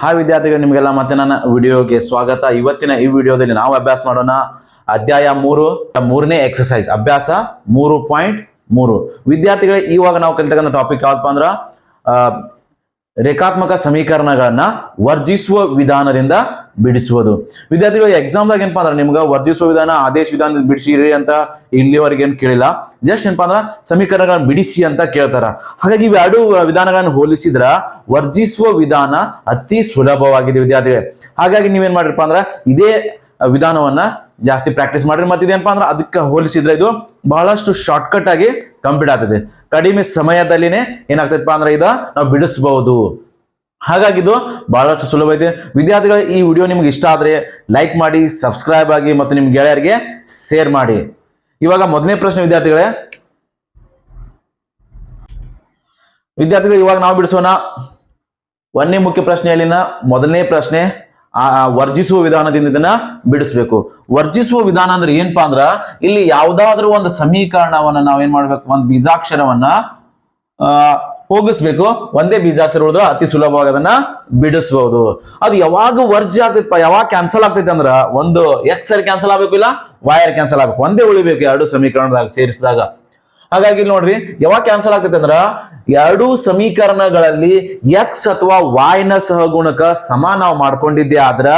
Hi ವಿದ್ಯಾರ್ಥಿಗಳು, ನಿಮಗೆಲ್ಲ ಮತ್ತೆ ನನ್ನ ವಿಡಿಯೋಗೆ ಸ್ವಾಗತ. ಇವತ್ತಿನ ಈ ವಿಡಿಯೋದಲ್ಲಿ ನಾವು ಅಭ್ಯಾಸ ಮಾಡೋಣ ಅಧ್ಯಾಯ ಮೂರು, ಮೂರನೇ ಎಕ್ಸಸೈಸ್ ಅಭ್ಯಾಸ ಮೂರು ಪಾಯಿಂಟ್ ಮೂರು. ವಿದ್ಯಾರ್ಥಿಗಳೇ, ಇವಾಗ ನಾವು ಕಲಿತಕ್ಕಂಥ ಟಾಪಿಕ್ ಯಾವಪ್ಪ ಅಂದ್ರ ರೇಖಾತ್ಮಕ ಸಮೀಕರಣಗಳನ್ನ ವರ್ಜಿಸುವ ವಿಧಾನದಿಂದ ಬಿಡಿಸುವುದು. ವಿದ್ಯಾರ್ಥಿಗಳು ಎಕ್ಸಾಮ್ದಾಗ ಏನಪ್ಪ ಅಂದ್ರೆ, ನಿಮ್ಗೆ ವರ್ಜಿಸುವ ವಿಧಾನ, ಆದೇಶ ವಿಧಾನದಿಂದ ಬಿಡಿಸಿರಿ ಅಂತ ಇಲ್ಲಿವರೆಗೆ ಏನು ಕೇಳಿಲ್ಲ. ಜಸ್ಟ್ ಏನಪ್ಪಾ ಅಂದ್ರೆ ಸಮೀಕರಣಗಳನ್ನ ಬಿಡಿಸಿ ಅಂತ ಕೇಳ್ತಾರ. ಹಾಗಾಗಿ ಇವೆರಡು ವಿಧಾನಗಳನ್ನು ಹೋಲಿಸಿದ್ರ ವರ್ಜಿಸುವ ವಿಧಾನ ಅತಿ ಸುಲಭವಾಗಿದೆ ವಿದ್ಯಾರ್ಥಿಗಳೇ. ಹಾಗಾಗಿ ನೀವೇನ್ ಮಾಡ್ರಿಪ್ಪ ಅಂದ್ರ ಇದೇ ವಿಧಾನವನ್ನ ಜಾಸ್ತಿ ಪ್ರಾಕ್ಟೀಸ್ ಮಾಡ್ರಿ. ಮತ್ತೆ ಇದೇನಪ್ಪ ಅಂದ್ರೆ ಅದಕ್ಕೆ ಹೋಲಿಸಿದ್ರೆ ಇದು ಬಹಳಷ್ಟು ಶಾರ್ಟ್ಕಟ್ ಆಗಿ ಕಂಪ್ಲೀಟ್ ಆಗ್ತದೆ. ಕಡಿಮೆ ಸಮಯದಲ್ಲಿನೇ ಏನಾಗ್ತದಪ್ಪ ಅಂದ್ರೆ ಇದು ನಾವು ಬಿಡಿಸಬಹುದು. ಹಾಗಾಗಿ ಇದು ಬಹಳಷ್ಟು ಸುಲಭ ಇದೆ. ವಿದ್ಯಾರ್ಥಿಗಳ, ಈ ವಿಡಿಯೋ ನಿಮ್ಗೆ ಇಷ್ಟ ಆದ್ರೆ ಲೈಕ್ ಮಾಡಿ ಸಬ್ಸ್ಕ್ರೈಬ್ ಆಗಿ, ಮತ್ತು ನಿಮ್ಮ ಗೆಳೆಯರಿಗೆ ಶೇರ್ ಮಾಡಿ. ಇವಾಗ ಮೊದಲನೇ ಪ್ರಶ್ನೆ ವಿದ್ಯಾರ್ಥಿಗಳೇ. ವಿದ್ಯಾರ್ಥಿಗಳು, ಇವಾಗ ನಾವು ಬಿಡಿಸೋಣ ಒಂದನೇ ಮುಖ್ಯ ಪ್ರಶ್ನೆಯಲ್ಲಿನ ಮೊದಲನೇ ಪ್ರಶ್ನೆ. ಆ ವರ್ಜಿಸುವ ವಿಧಾನದಿಂದ ಇದನ್ನ ಬಿಡಿಸ್ಬೇಕು. ವರ್ಜಿಸುವ ವಿಧಾನ ಅಂದ್ರೆ ಏನಪ್ಪಾ ಅಂದ್ರ, ಇಲ್ಲಿ ಯಾವ್ದಾದ್ರೂ ಒಂದು ಸಮೀಕರಣವನ್ನ ನಾವೇನ್ ಮಾಡ್ಬೇಕು? ಒಂದು ಬೀಜಾಕ್ಷರವನ್ನ, ಆ ಹೋಗಿಸ್ಬೇಕು. ಒಂದೇ ಬೀಜಾಕ್ಷರ ಉಳಿದ್ರೆ ಅತಿ ಸುಲಭವಾಗಿ ಅದನ್ನ ಬಿಡಿಸಬಹುದು ಅದು ಯಾವಾಗ ವರ್ಜ್ ಆಗ್ತೈತಪ್ಪ ಯಾವಾಗ ಕ್ಯಾನ್ಸಲ್ ಆಗ್ತೈತೆ ಅಂದ್ರ ಒಂದು ಎಕ್ಸ್ ಅಲ್ಲಿ ಕ್ಯಾನ್ಸಲ್ ಆಗ್ಬೇಕು ಇಲ್ಲ ವೈರ್ ಕ್ಯಾನ್ಸಲ್ ಆಗ್ಬೇಕು. ಒಂದೇ ಉಳಿಬೇಕು ಎರಡು ಸಮೀಕರಣದಾಗ ಸೇರಿಸಿದಾಗ. ಹಾಗಾಗಿ ನೋಡ್ರಿ, ಯಾವಾಗ ಕ್ಯಾನ್ಸಲ್ ಆಗ್ತೈತೆ ಅಂದ್ರ ಎರಡೂ ಸಮೀಕರಣಗಳಲ್ಲಿ ಎಕ್ಸ್ ಅಥವಾ ವಾಯ್ನ ಸಹಗುಣಕ ಸಮ ನಾವು ಮಾಡ್ಕೊಂಡಿದ್ದೆ ಆದ್ರ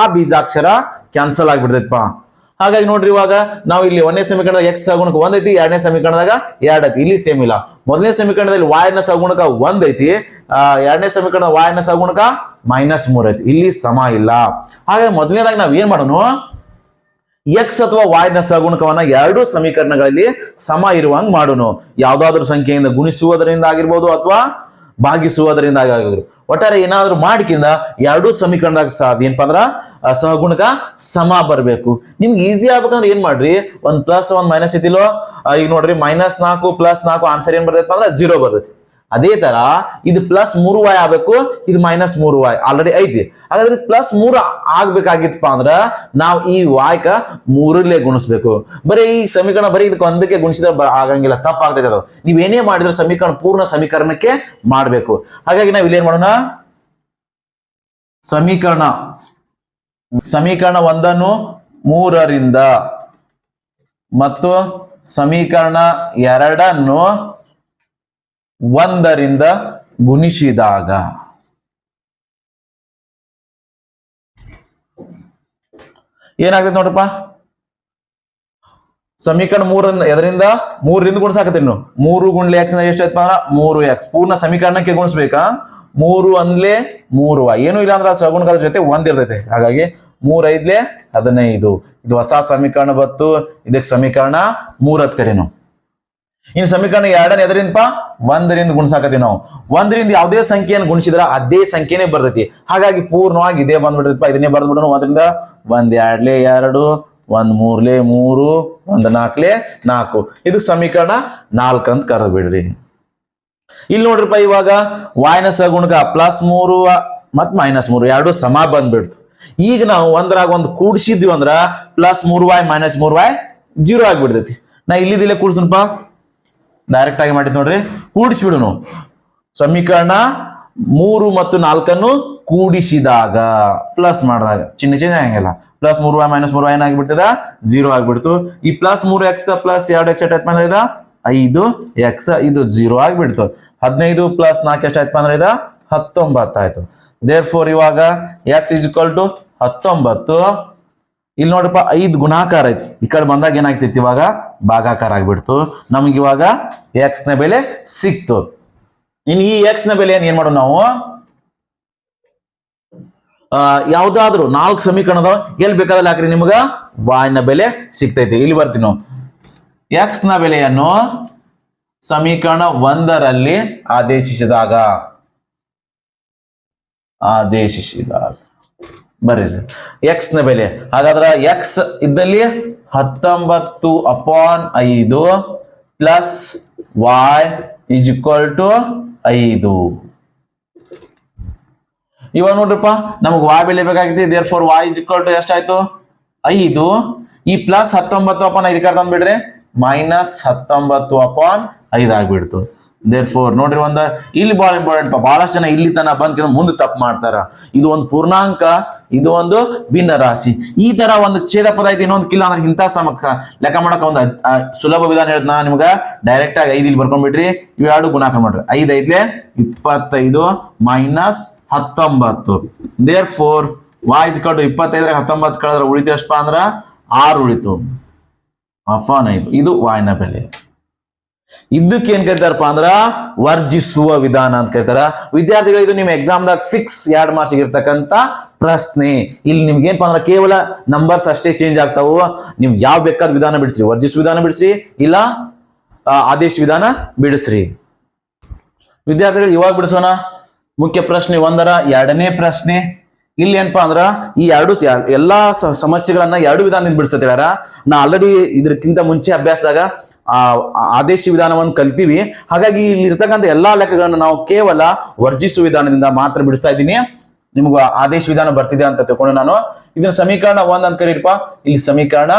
ಆ ಬೀಜಾಕ್ಷರ ಕ್ಯಾನ್ಸಲ್ ಆಗ್ಬಿಡ್ತೈತಪ್ಪ. ಹಾಗಾಗಿ ನೋಡ್ರಿ ಇವಾಗ ನಾವು ಇಲ್ಲಿ ಒಂದನೇ ಸಮೀಕರಣದಾಗ ಎಕ್ಸ್ ಸಗುಣಕ್ಕೆ ಒಂದೈತಿ ಎರಡನೇ ಸಮೀಕರಣದಾಗ ಎರಡ್ ಐತಿ. ಇಲ್ಲಿ ಸೇಮ್ ಇಲ್ಲ. ಮೊದಲನೇ ಸಮೀಕರಣದಲ್ಲಿ ವಾಯ್ನ ಒಂದೈತಿ ಎರಡನೇ ಸಮೀಕರಣ ವಾಯ್ನ ಸಹಗುಣಕ ಮೈನಸ್ ಮೂರ್ ಐತಿ. ಇಲ್ಲಿ ಸಮ ಇಲ್ಲ. ಹಾಗಾಗಿ ಮೊದಲನೇದಾಗ ನಾವ್ ಏನ್ ಮಾಡೋಣ ಎಕ್ಸ್ ಅಥವಾ ವಾಯ್ನ ಸಹಗುಣಕವನ್ನ ಎರಡೂ ಸಮೀಕರಣಗಳಲ್ಲಿ ಸಮ ಇರುವಂಗ್ ಮಾಡೋಣ ಯಾವ್ದಾದ್ರು ಸಂಖ್ಯೆಯಿಂದ ಗುಣಿಸುವುದರಿಂದ ಆಗಿರ್ಬೋದು ಅಥವಾ ಭಾಗಿಸುವುದರಿಂದ ಆಗಿರ್ಬೋದು. ಒಟ್ಟಾರೆ ಏನಾದ್ರೂ ಮಾಡಿಕಿಂದ ಎರಡೂ ಸಮೀಕರಣದಾಗ ಸಹ ಏನಪ್ಪಾ ಅಂದ್ರ ಸಹಗುಣಕ ಸಮ ಬರಬೇಕು. ನಿಮ್ಗೆ ಈಸಿ ಆಗ್ಬೇಕಂದ್ರೆ ಏನ್ ಮಾಡ್ರಿ? ಒಂದ್ ಪ್ಲಸ್ ಒಂದ್ ಮೈನಸ್ ಐತಿಲೋ ಈಗ ನೋಡ್ರಿ ಮೈನಸ್ ನಾಲ್ಕು ಪ್ಲಸ್ ನಾಲ್ಕು ಆನ್ಸರ್ ಏನ್ ಬರ್ತೈತೆ ಅಂದ್ರೆ ಜೀರೋ ಬರ್ತೈತಿ. ಅದೇ ತರ ಇದು ಪ್ಲಸ್ ಮೂರು ವಾಯ್ ಆಗ್ಬೇಕು, ಇದು ಮೈನಸ್ ಮೂರು ವಾಯ್ ಆಲ್ರೆಡಿ ಐತಿ. ಹಾಗಾದ್ರೆ ಪ್ಲಸ್ ಮೂರು ಆಗ್ಬೇಕಾಗಿತ್ತಪ್ಪ ಅಂದ್ರ ನಾವು ಈ ವಾಯ್ಕ ಮೂರಲ್ಲೇ ಗುಣಿಸ್ಬೇಕು. ಬರೀ ಈ ಸಮೀಕರಣ ಬರೀ ಇದಕ್ಕೆ ಒಂದಕ್ಕೆ ಗುಣಿಸಿದ್ರೆ ಆಗಂಗಿಲ್ಲ. ತಪ್ಪಾಗ್ತೈತೆ ಅದು. ನೀವೇನೇ ಮಾಡಿದ್ರೆ ಸಮೀಕರಣ ಪೂರ್ಣ ಸಮೀಕರಣಕ್ಕೆ ಮಾಡಬೇಕು. ಹಾಗಾಗಿ ನಾವ್ ಇಲ್ಲೇನ್ ಏನ್ ಮಾಡೋಣ? ಸಮೀಕರಣ. ಸಮೀಕರಣ ಒಂದನ್ನು ಮೂರರಿಂದ ಮತ್ತು ಸಮೀಕರಣ ಎರಡನ್ನು ಒಂದರಿಂದ ಗುಣಿಸಿದಾಗ. ಏನಾಗ್ತದೆ ನೋಡ್ರಪ್ಪ? ಸಮೀಕರಣ ಮೂರನ್ನ ಎದರಿಂದ? ಮೂರರಿಂದ ಗುಣಿಸಾಕತ್ತೀನಿ ನೀವು ಮೂರು ಗುಣಲೆ ಎಕ್ಸ್ ಎಷ್ಟು ಆಯ್ತಪ್ಪ ಅಂದ್ರ? ಮೂರು ಎಕ್ಸ್ ಪೂರ್ಣ ಸಮೀಕರಣಕ್ಕೆ ಗುಣಿಸ್ಬೇಕಾ? ಮೂರು ಅಂದ್ಲೆ ಮೂರು ಏನು ಇಲ್ಲ ಅಂದ್ರೆ ಸಗುಣಗಳ ಜೊತೆ ಒಂದಿರ್ತೈತೆ ಹಾಗಾಗಿ ಮೂರ್ ಐದ್ಲೆ ಹದಿನೈದು. ಇದು ಹೊಸ ಸಮೀಕರಣ ಬತ್ತು ಇದಕ್ಕೆ ಸಮೀಕರಣ ಮೂರತ್ ಕರೆನು ಇನ್ನು ಸಮೀಕರಣ ಎರಡನೇ ಎದರಿಂದಪ್ಪ ಒಂದರಿಂದ ಗುಣಿಸಾಕತ್ತೀವಿ ನಾವು. ಒಂದರಿಂದ ಯಾವುದೇ ಸಂಖ್ಯೆಯನ್ನು ಗುಣಿಸಿದ್ರ ಅದೇ ಸಂಖ್ಯೆನೇ ಬರ್ತೈತಿ. ಹಾಗಾಗಿ ಪೂರ್ಣವಾಗಿ ಇದೇ ಬಂದ್ಬಿಡ್ರಿಪ್ಪ ಇದನ್ನೇ ಬರ್ದ್ಬಿಡೋಣ ಒಂದರಿಂದ ಒಂದ್ ಎರಡ್ಲೆ ಎರಡು ಒಂದ್ ಮೂರ್ಲೆ ಮೂರು ಒಂದ್ ನಾಲ್ಕಲೆ ನಾಲ್ಕು. ಇದು ಸಮೀಕರಣ ನಾಲ್ಕು ಅಂತ ಕರೆದು ಬಿಡ್ರಿ ಇಲ್ಲಿ ನೋಡ್ರಿಪ್ಪ ಇವಾಗ ವಾಯ್ನ ಸಗುಣಕ ಪ್ಲಸ್ ಮೂರು ಮತ್ ಮೈನಸ್ ಮೂರು ಎರಡು ಸಮ ಬಂದ್ಬಿಡ್ತು. ಈಗ ನಾವು ಒಂದ್ರಾಗ ಒಂದು ಕೂಡಿಸಿದ್ವಿ ಅಂದ್ರ ಪ್ಲಸ್ ಮೂರು ವಾಯ್ ಮೈನಸ್ ಮೂರು ವಾಯ್ ಜೀರೋ ಆಗ್ಬಿಡ್ತೈತಿ. ನಾ ಇಲ್ಲಿದಿಲ್ಲೇ ಕೂಡ್ಸನಪ್ಪ ಡೈರೆಕ್ಟ್ ಆಗಿ ಮಾಡಿದ್ ನೋಡ್ರಿ. ಕೂಡಿಸಿಬಿಡುನು. ಸಮೀಕರಣ ಮೂರು ಮತ್ತು ನಾಲ್ಕನ್ನು ಕೂಡಿಸಿದಾಗ ಪ್ಲಸ್ ಮಾಡಿದಾಗ. ಚಿನ್ನ ಚೇಂಜ್ ಆಗಂಗಿಲ್ಲ. ಪ್ಲಸ್ ಮೂರು ಮೈನಸ್ ಮೂರು ಏನಾಗ್ಬಿಡ್ತದ ಜೀರೋ ಆಗ್ಬಿಡ್ತು. ಈ ಪ್ಲಸ್ ಮೂರು ಎಕ್ಸ್ ಪ್ಲಸ್ ಎರಡು ಎಕ್ಸ್ ಎಷ್ಟಾಯ್ತು ಅಂದ್ರೆ ಇದ? ಐದು ಎಕ್ಸ್ ಇದು ಜೀರೋ ಆಗ್ಬಿಡ್ತು. ಹದಿನೈದು ಪ್ಲಸ್ ನಾಲ್ಕು ಎಷ್ಟಾಯ್ತು ಅಂದ್ರೆ ಇದ? ಹತ್ತೊಂಬತ್ತು ಆಯ್ತು ದೇರ್ ಫೋರ್ ಇವಾಗ ಎಕ್ಸ್ ಇಸ್ ಇಕ್ವಲ್ ಟು ಹತ್ತೊಂಬತ್ತು. ಇಲ್ಲಿ ನೋಡಪ್ಪ ಐದು ಗುಣಾಕಾರ ಐತಿ. ಈ ಕಡೆ ಬಂದಾಗ ಏನಾಗ್ತೈತಿ ಇವಾಗ? ಭಾಗಾಕಾರ ಆಗ್ಬಿಡ್ತು. ನಮ್ಗೆ ಇವಾಗ ಎಕ್ಸ್ನ ಬೆಲೆ ಸಿಕ್ತು. ಇನ್ನು ಈ ಎಕ್ಸ್ನ ಬೆಲೆ ಏನ್ ಏನ್ ಮಾಡೋಣ ನಾವು? ಯಾವ್ದಾದ್ರು ನಾಲ್ಕು ಸಮೀಕರಣದ ಎಲ್ಲಿ ಬೇಕಾದಲ್ಲಿ ಹಾಕ್ರಿ ನಿಮ್ಗ? ನ ಬೆಲೆ ಸಿಗ್ತೈತಿ. ಇಲ್ಲಿ ಬರ್ತೀವಿ ನಾವು. ಎಕ್ಸ್ನ ಬೆಲೆಯನ್ನು ಸಮೀಕರಣ ಒಂದರಲ್ಲಿ ಆದೇಶಿಸಿದಾಗ. ಆದೇಶಿಸಿದಾಗ. ಬರೀರಿ. ಎಕ್ಸ್ನ ಬೆಲೆ. ಹಾಗಾದ್ರೆ ಎಕ್ಸ್ ಇದ್ದಲ್ಲಿ ಹತ್ತೊಂಬತ್ತು ಅಪಾನ್ ಐದು plus y is equal to ಐದು. ಇವಾಗ ನೋಡ್ರಪ್ಪ, ನಮಗೆ ವಾಯ್ ಬೆಲೆ ಬೇಕಾಗಿದೆ therefore y is equal to ಎಷ್ಟಾಯ್ತು? ಐದು. ಈ ಪ್ಲಸ್ ಹತ್ತೊಂಬತ್ತು ಅಪಾನ್ ಐದು ಕಡೆ ತಂದ್ಬಿಡ್ರಿ ಮೈನಸ್ ಹತ್ತೊಂಬತ್ತು ಅಪಾನ್ ಐದು ಆಗ್ಬಿಡ್ತು. ದೇರ್ ಫೋರ್ ನೋಡ್ರಿ ಒಂದ, ಇಲ್ಲಿ ಬಹಳ ಇಂಪಾರ್ಟೆಂಟ್ ಬಹಳಷ್ಟು ಜನ ಇಲ್ಲಿ ತನ ಬಂದ್ ಮುಂದೆ ತಪ್ಪು ಮಾಡ್ತಾರ. ಇದು ಒಂದು ಪೂರ್ಣಾಂಕ, ಇದು ಒಂದು ಭಿನ್ನ ರಾಶಿ ಈ ತರ ಒಂದು ಛೇದ ಪದ ಐತಿ, ಇನ್ನೊಂದು ಕಿಲ್ಲ ಅಂದ್ರೆ ಇಂಥ ಸಮಕ್ಕ ಲೆಕ್ಕ ಮಾಡಕ ಒಂದು ಸುಲಭ ವಿಧಾನ ಹೇಳ್ತ ನಾ ನಿಮ್ಗೆ ಡೈರೆಕ್ಟ್ ಆಗಿ ಐದು ಇಲ್ಲಿ ಬರ್ಕೊಂಡ್ಬಿಟ್ರಿ ಇವು ಎರಡು ಗುಣಾಕಾರ ಮಾಡ್ರಿ. ಐದು ಐದ್ಲೆ ಇಪ್ಪತ್ತೈದು ಮೈನಸ್ ಹತ್ತೊಂಬತ್ತು. ದೇರ್ ಫೋರ್ ವಾಯ್ಸ್ ಕಡು ಇಪ್ಪತ್ತೈದ್ರೆ ಹತ್ತೊಂಬತ್ತು ಕಳೆದ್ರೆ ಉಳಿತು ಎಷ್ಟಪ್ಪ ಅಂದ್ರ ಆರು ಉಳಿತು. ಅಫಾನ್ ಐದು. ಇದು ವಾಯ್ನ ಬೆಲೆ. ಇದಕ್ಕೆ ಏನ್ ಕರಿತಾರಪ್ಪ ಅಂದ್ರ ವರ್ಜಿಸುವ ವಿಧಾನ ಅಂತ ಕರಿತಾರ. ವಿದ್ಯಾರ್ಥಿಗಳು, ಇದು ನಿಮ್ಮ ಎಕ್ಸಾಮ್ದಾಗ ಫಿಕ್ಸ್ ಎರಡ್ ಮಾರ್ಕ್ಸ್ ಇರ್ತಕ್ಕಂತ ಪ್ರಶ್ನೆ. ಇಲ್ಲಿ ನಿಮ್ಗೆ ಏನಪ್ಪಾ ಅಂದ್ರೆ ಕೇವಲ ನಂಬರ್ಸ್ ಅಷ್ಟೇ ಚೇಂಜ್ ಆಗ್ತಾವ. ನೀವು ಯಾವ ಬೇಕಾದ ವಿಧಾನ ಬಿಡಿಸ್ರಿ. ವರ್ಜಿಸುವ ವಿಧಾನ ಬಿಡಿಸ್ರಿ, ಇಲ್ಲ ಆದೇಶ ವಿಧಾನ ಬಿಡಿಸ್ರಿ. ವಿದ್ಯಾರ್ಥಿಗಳು, ಇವಾಗ ಬಿಡಿಸೋಣ. ಮುಖ್ಯ ಪ್ರಶ್ನೆ ಒಂದರ ಎರಡನೇ ಪ್ರಶ್ನೆ. ಇಲ್ಲಿ ಏನಪ್ಪಾ ಅಂದ್ರ ಈ ಎರಡು ಎಲ್ಲಾ ಸಮಸ್ಯೆಗಳನ್ನ ಎರಡು ವಿಧಾನದಿಂದ ಬಿಡಿಸ್ತಾರ ನಾ ಆಲ್ರೆಡಿ ಇದಕ್ಕಿಂತ ಮುಂಚೆ ಅಭ್ಯಾಸದಾಗ ಆ ಆದೇಶ ವಿಧಾನವನ್ನು ಕಲ್ತೀವಿ. ಹಾಗಾಗಿ ಇಲ್ಲಿ ಇರ್ತಕ್ಕಂಥ ಎಲ್ಲಾ ಲೆಕ್ಕಗಳನ್ನು ನಾವು ಕೇವಲ ವರ್ಜಿಸುವ ವಿಧಾನದಿಂದ ಮಾತ್ರ ಬಿಡಿಸ್ತಾ ಇದ್ದೀನಿ. ನಿಮಗೆ ಆದೇಶ ವಿಧಾನ ಬರ್ತಿದೆ ಅಂತ ತಿಳ್ಕೊಂಡು ನಾನು. ಇದನ್ನ ಸಮೀಕರಣ ಒಂದ್ ಅಂತ ಕರೀರಿಪ್ಪ. ಇಲ್ಲಿ ಸಮೀಕರಣ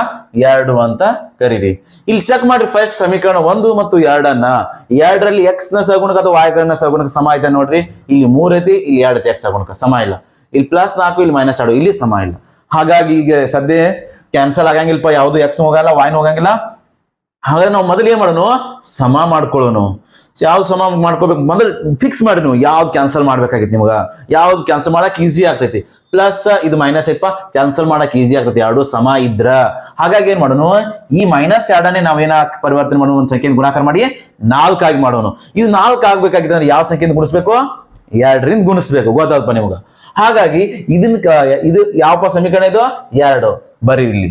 ಎರಡು ಅಂತ ಕರೀರಿ. ಇಲ್ಲಿ ಚೆಕ್ ಮಾಡ್ರಿ ಫಸ್ಟ್ ಸಮೀಕರಣ ಒಂದು ಮತ್ತು ಎರಡನ್ನ. ಎರಡರಲ್ಲಿ ಎಕ್ಸ್ನ ಸಗುಣಕ ಅಥವಾ ವಾಯಕರಣ ಸಗುಣಕ ಸಮ ಐತೆ ನೋಡ್ರಿ. ಇಲ್ಲಿ ಮೂರ್ ಐತಿ, ಇಲ್ಲಿ ಎರಡು ಐತಿ ಎಕ್ಸ್ ಸಗುಣಕ ಸಮ ಇಲ್ಲ. ಇಲ್ಲಿ ಪ್ಲಸ್ ನಾಲ್ಕು, ಇಲ್ಲಿ ಮೈನಸ್ ಎರಡು. ಇಲ್ಲಿ ಸಮ ಇಲ್ಲ. ಹಾಗಾಗಿ ಈಗ ಸದ್ಯ ಕ್ಯಾನ್ಸಲ್ ಆಗಂಗಿಲ್ಲಪ್ಪ. ಯಾವುದು ಎಕ್ಸ್ ಹೋಗಲ್ಲ ವಾಯ್ನ ಹೋಗಂಗಿಲ್ಲ. ಹಾಗಾದ್ರೆ ನಾವು ಮೊದಲು ಏನ್ ಮಾಡೋಣ ಸಮ ಮಾಡ್ಕೊಳ್ಳೋನು. ಯಾವ್ದು ಸಮ ಮಾಡ್ಕೋಬೇಕು? ಮೊದಲು ಫಿಕ್ಸ್ ಮಾಡಿ ನೀವು ಯಾವ್ದು ಕ್ಯಾನ್ಸಲ್ ಮಾಡ್ಬೇಕಾಗಿತ್ತು ನಿಮ್ಗೆ? ಯಾವ್ದು ಕ್ಯಾನ್ಸಲ್ ಮಾಡಕ್ ಈಸಿ ಆಗ್ತೈತಿ? ಪ್ಲಸ್ ಇದು ಮೈನಸ್ ಐತಪ್ಪ. ಕ್ಯಾನ್ಸಲ್ ಮಾಡಕ್ ಈಸಿ ಆಗ್ತೈತಿ. ಎರಡು ಸಮ ಇದ್ರ. ಹಾಗಾಗಿ ಏನ್ ಮಾಡೋಣ ಈ ಮೈನಸ್ ಎರಡನೇ ನಾವೇನ ಪರಿವರ್ತನೆ ಮಾಡೋಣ ಒಂದು ಸಂಖ್ಯೆನ ಗುಣಾಕಾರ ಮಾಡಿ ನಾಲ್ಕಾಗಿ ಮಾಡೋಣ ಇದು ನಾಲ್ಕು ಆಗ್ಬೇಕಾಗಿತ್ತು ಅಂದ್ರೆ ಯಾವ ಸಂಖ್ಯೆನ ಗುಣಿಸ್ಬೇಕು? ಎರಡರಿಂದ ಗುಣಿಸ್ಬೇಕು. ಗೊತ್ತಾದಪ್ಪ ನಿಮ್ಗೆ? ಹಾಗಾಗಿ ಇದನ್ನ ಇದು ಯಾವಪ್ಪ ಸಮೀಕರಣ ಇದು? ಎರಡು. ಬರೀ ಇಲ್ಲಿ.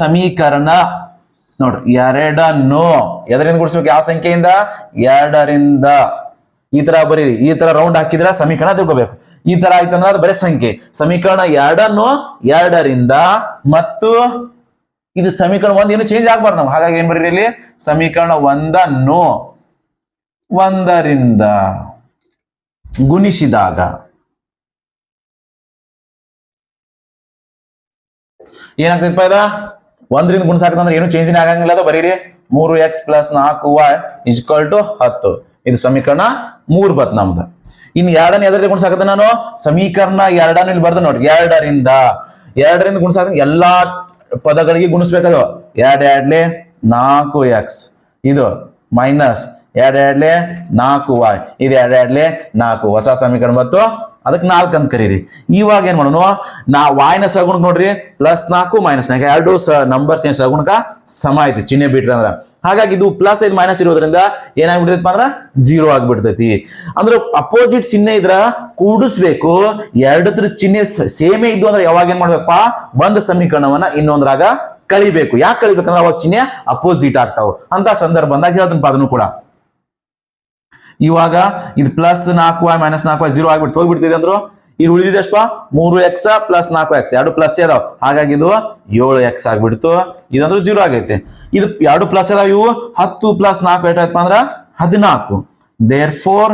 ಸಮೀಕರಣ ನೋಡ್ರಿ ಎರಡನ್ನು ಎದರಿಂದ ಗುಡಿಸ್ಬೇಕು ಯಾವ ಸಂಖ್ಯೆಯಿಂದ? ಎರಡರಿಂದ. ಈ ತರ ಬರೀರಿ, ಈ ತರ ರೌಂಡ್ ಹಾಕಿದ್ರೆ ಸಮೀಕರಣ ತಿಳ್ಕೋಬೇಕು. ಈ ತರ ಆಯ್ತಂದ್ರೆ ಅದು ಬರೀ ಸಂಖ್ಯೆ. ಸಮೀಕರಣ ಎರಡನ್ನು ಎರಡರಿಂದ ಮತ್ತು ಇದು ಸಮೀಕರಣ ಒಂದ್ ಏನು ಚೇಂಜ್ ಆಗ್ಬಾರ್ದು ನಾವು ಹಾಗಾಗಿ ಏನ್ ಬರೀರಿ ಇಲ್ಲಿ? ಸಮೀಕರಣ ಒಂದನ್ನು ಒಂದರಿಂದ ಗುಣಿಸಿದಾಗ ಏನಾಗ್ತೈತಪ್ಪ ಇದ? ಒಂದರಿಂದ ಗುಣಿಸಾಕಂದ್ರೆ ಏನು ಚೇಂಜ್ ಆಗಂಗಿಲ್ಲ ಅದು ಬರೀರಿ. ಮೂರು ಎಕ್ಸ್ ಪ್ಲಸ್ ನಾಲ್ಕು ವೈ ಇಜ್ಕಲ್ ಟು ಹತ್ತು. ಇದು ಸಮೀಕರಣ ಮೂರ್ ಬತ್ ನಮ್ದು. ಇನ್ನು ಎರಡನೇ ಎದರಲ್ಲಿ ಗುಣಿಸಾಕತ್ತೆ ನಾನು? ಸಮೀಕರಣ ಎರಡನ್ನ ಇಲ್ಲಿ ಬರ್ದ ನೋಡ್ರಿ. ಎರಡರಿಂದ. ಎರಡರಿಂದ ಗುಣಿಸಾಕ ಎಲ್ಲಾ ಪದಗಳಿಗೆ ಗುಣಿಸ್ಬೇಕದು. ಎರಡ್ ಎರಡ್ಲೆ ನಾಲ್ಕು ಎಕ್ಸ್ ಇದು ಮೈನಸ್ ಎರಡ್ ಎರಡ್ಲೆ ನಾಲ್ಕು ವಾಯ್ ಇದು ಎರಡ್ ಎರಡ್ಲೆ ನಾಲ್ಕು. ಹೊಸ ಸಮೀಕರಣ ಬಂತು. ಅದಕ್ಕೆ ನಾಲ್ಕು ಅಂತ ಕರೀರಿ. ಇವಾಗ ಏನ್ ಮಾಡೋಣ? ನಾ ವಾಯ್ನ ಸಗುಣಕ್ ನೋಡ್ರಿ ಪ್ಲಸ್ ನಾಲ್ಕು ಮೈನಸ್ ನಾಲ್ಕು. ಎರಡು ಸ ನಂಬರ್ಸ್ ಏನ್ ಸಗುಣಕ? ಸಮ ಐತಿ, ಚಿಹ್ನೆ ಬಿಟ್ರಿ ಅಂದ್ರೆ. ಹಾಗಾಗಿ ಇದು ಪ್ಲಸ್ ಐದು ಮೈನಸ್ ಇರೋದ್ರಿಂದ ಏನಾಗ್ಬಿಡ್ತೈತಿ ಅಂದ್ರ ಜೀರೋ ಆಗ್ಬಿಡ್ತೈತಿ. ಅಂದ್ರೆ ಅಪೋಸಿಟ್ ಚಿಹ್ನೆ ಇದ್ರ ಕೂಡಿಸ್ಬೇಕು ಎರಡದ್ರ ಚಿಹ್ನೆ ಸೇಮೇ ಇದ್ದು ಅಂದ್ರೆ ಯಾವಾಗ ಏನ್ ಮಾಡ್ಬೇಕಪ್ಪ? ಒಂದ್ ಸಮೀಕರಣವನ್ನ ಇನ್ನೊಂದ್ರಾಗ ಕಳಿಬೇಕು. ಯಾಕೆ ಕಳಿಬೇಕಂದ್ರೆ ಅವಾಗ ಚಿಹ್ನೆ ಅಪೋಸಿಟ್ ಆಗ್ತಾವ. ಅಂತ ಸಂದರ್ಭ ಬಂದಾಗ ಹೇಳ್ತೀನಿ ಅದನ್ನು ಕೂಡ. ಇವಾಗ ಇದು ಪ್ಲಸ್ ನಾಲ್ಕು ಮೈನಸ್ ನಾಲ್ಕು ಜೀರೋ ಆಗ್ಬಿಟ್ಟು ಹೋಗ್ಬಿಡ್ತಿದೆ ಅಂದ್ರು? ಉಳಿದಿದೆ ಅಷ್ಟ ಮೂರು ಎಕ್ಸ್ ಪ್ಲಸ್ ನಾಲ್ಕು ಎಕ್ಸ್ ಎರಡು ಪ್ಲಸ್ ಅದಾವ ಹಾಗಾಗಿ ಇದು ಏಳು ಎಕ್ಸ್ ಆಗ್ಬಿಡ್ತು. ಇದಂದ್ರೆ ಜೀರೋ ಆಗೈತೆ. ಇದು ಎರಡು ಪ್ಲಸ್ ಅದಾವ ಇವು ಹತ್ತು ಪ್ಲಸ್ ನಾಲ್ಕು ಏಟಾಯ್ತಪ್ಪ ಅಂದ್ರ? ಹದಿನಾಲ್ಕು. ದೇರ್ ಫೋರ್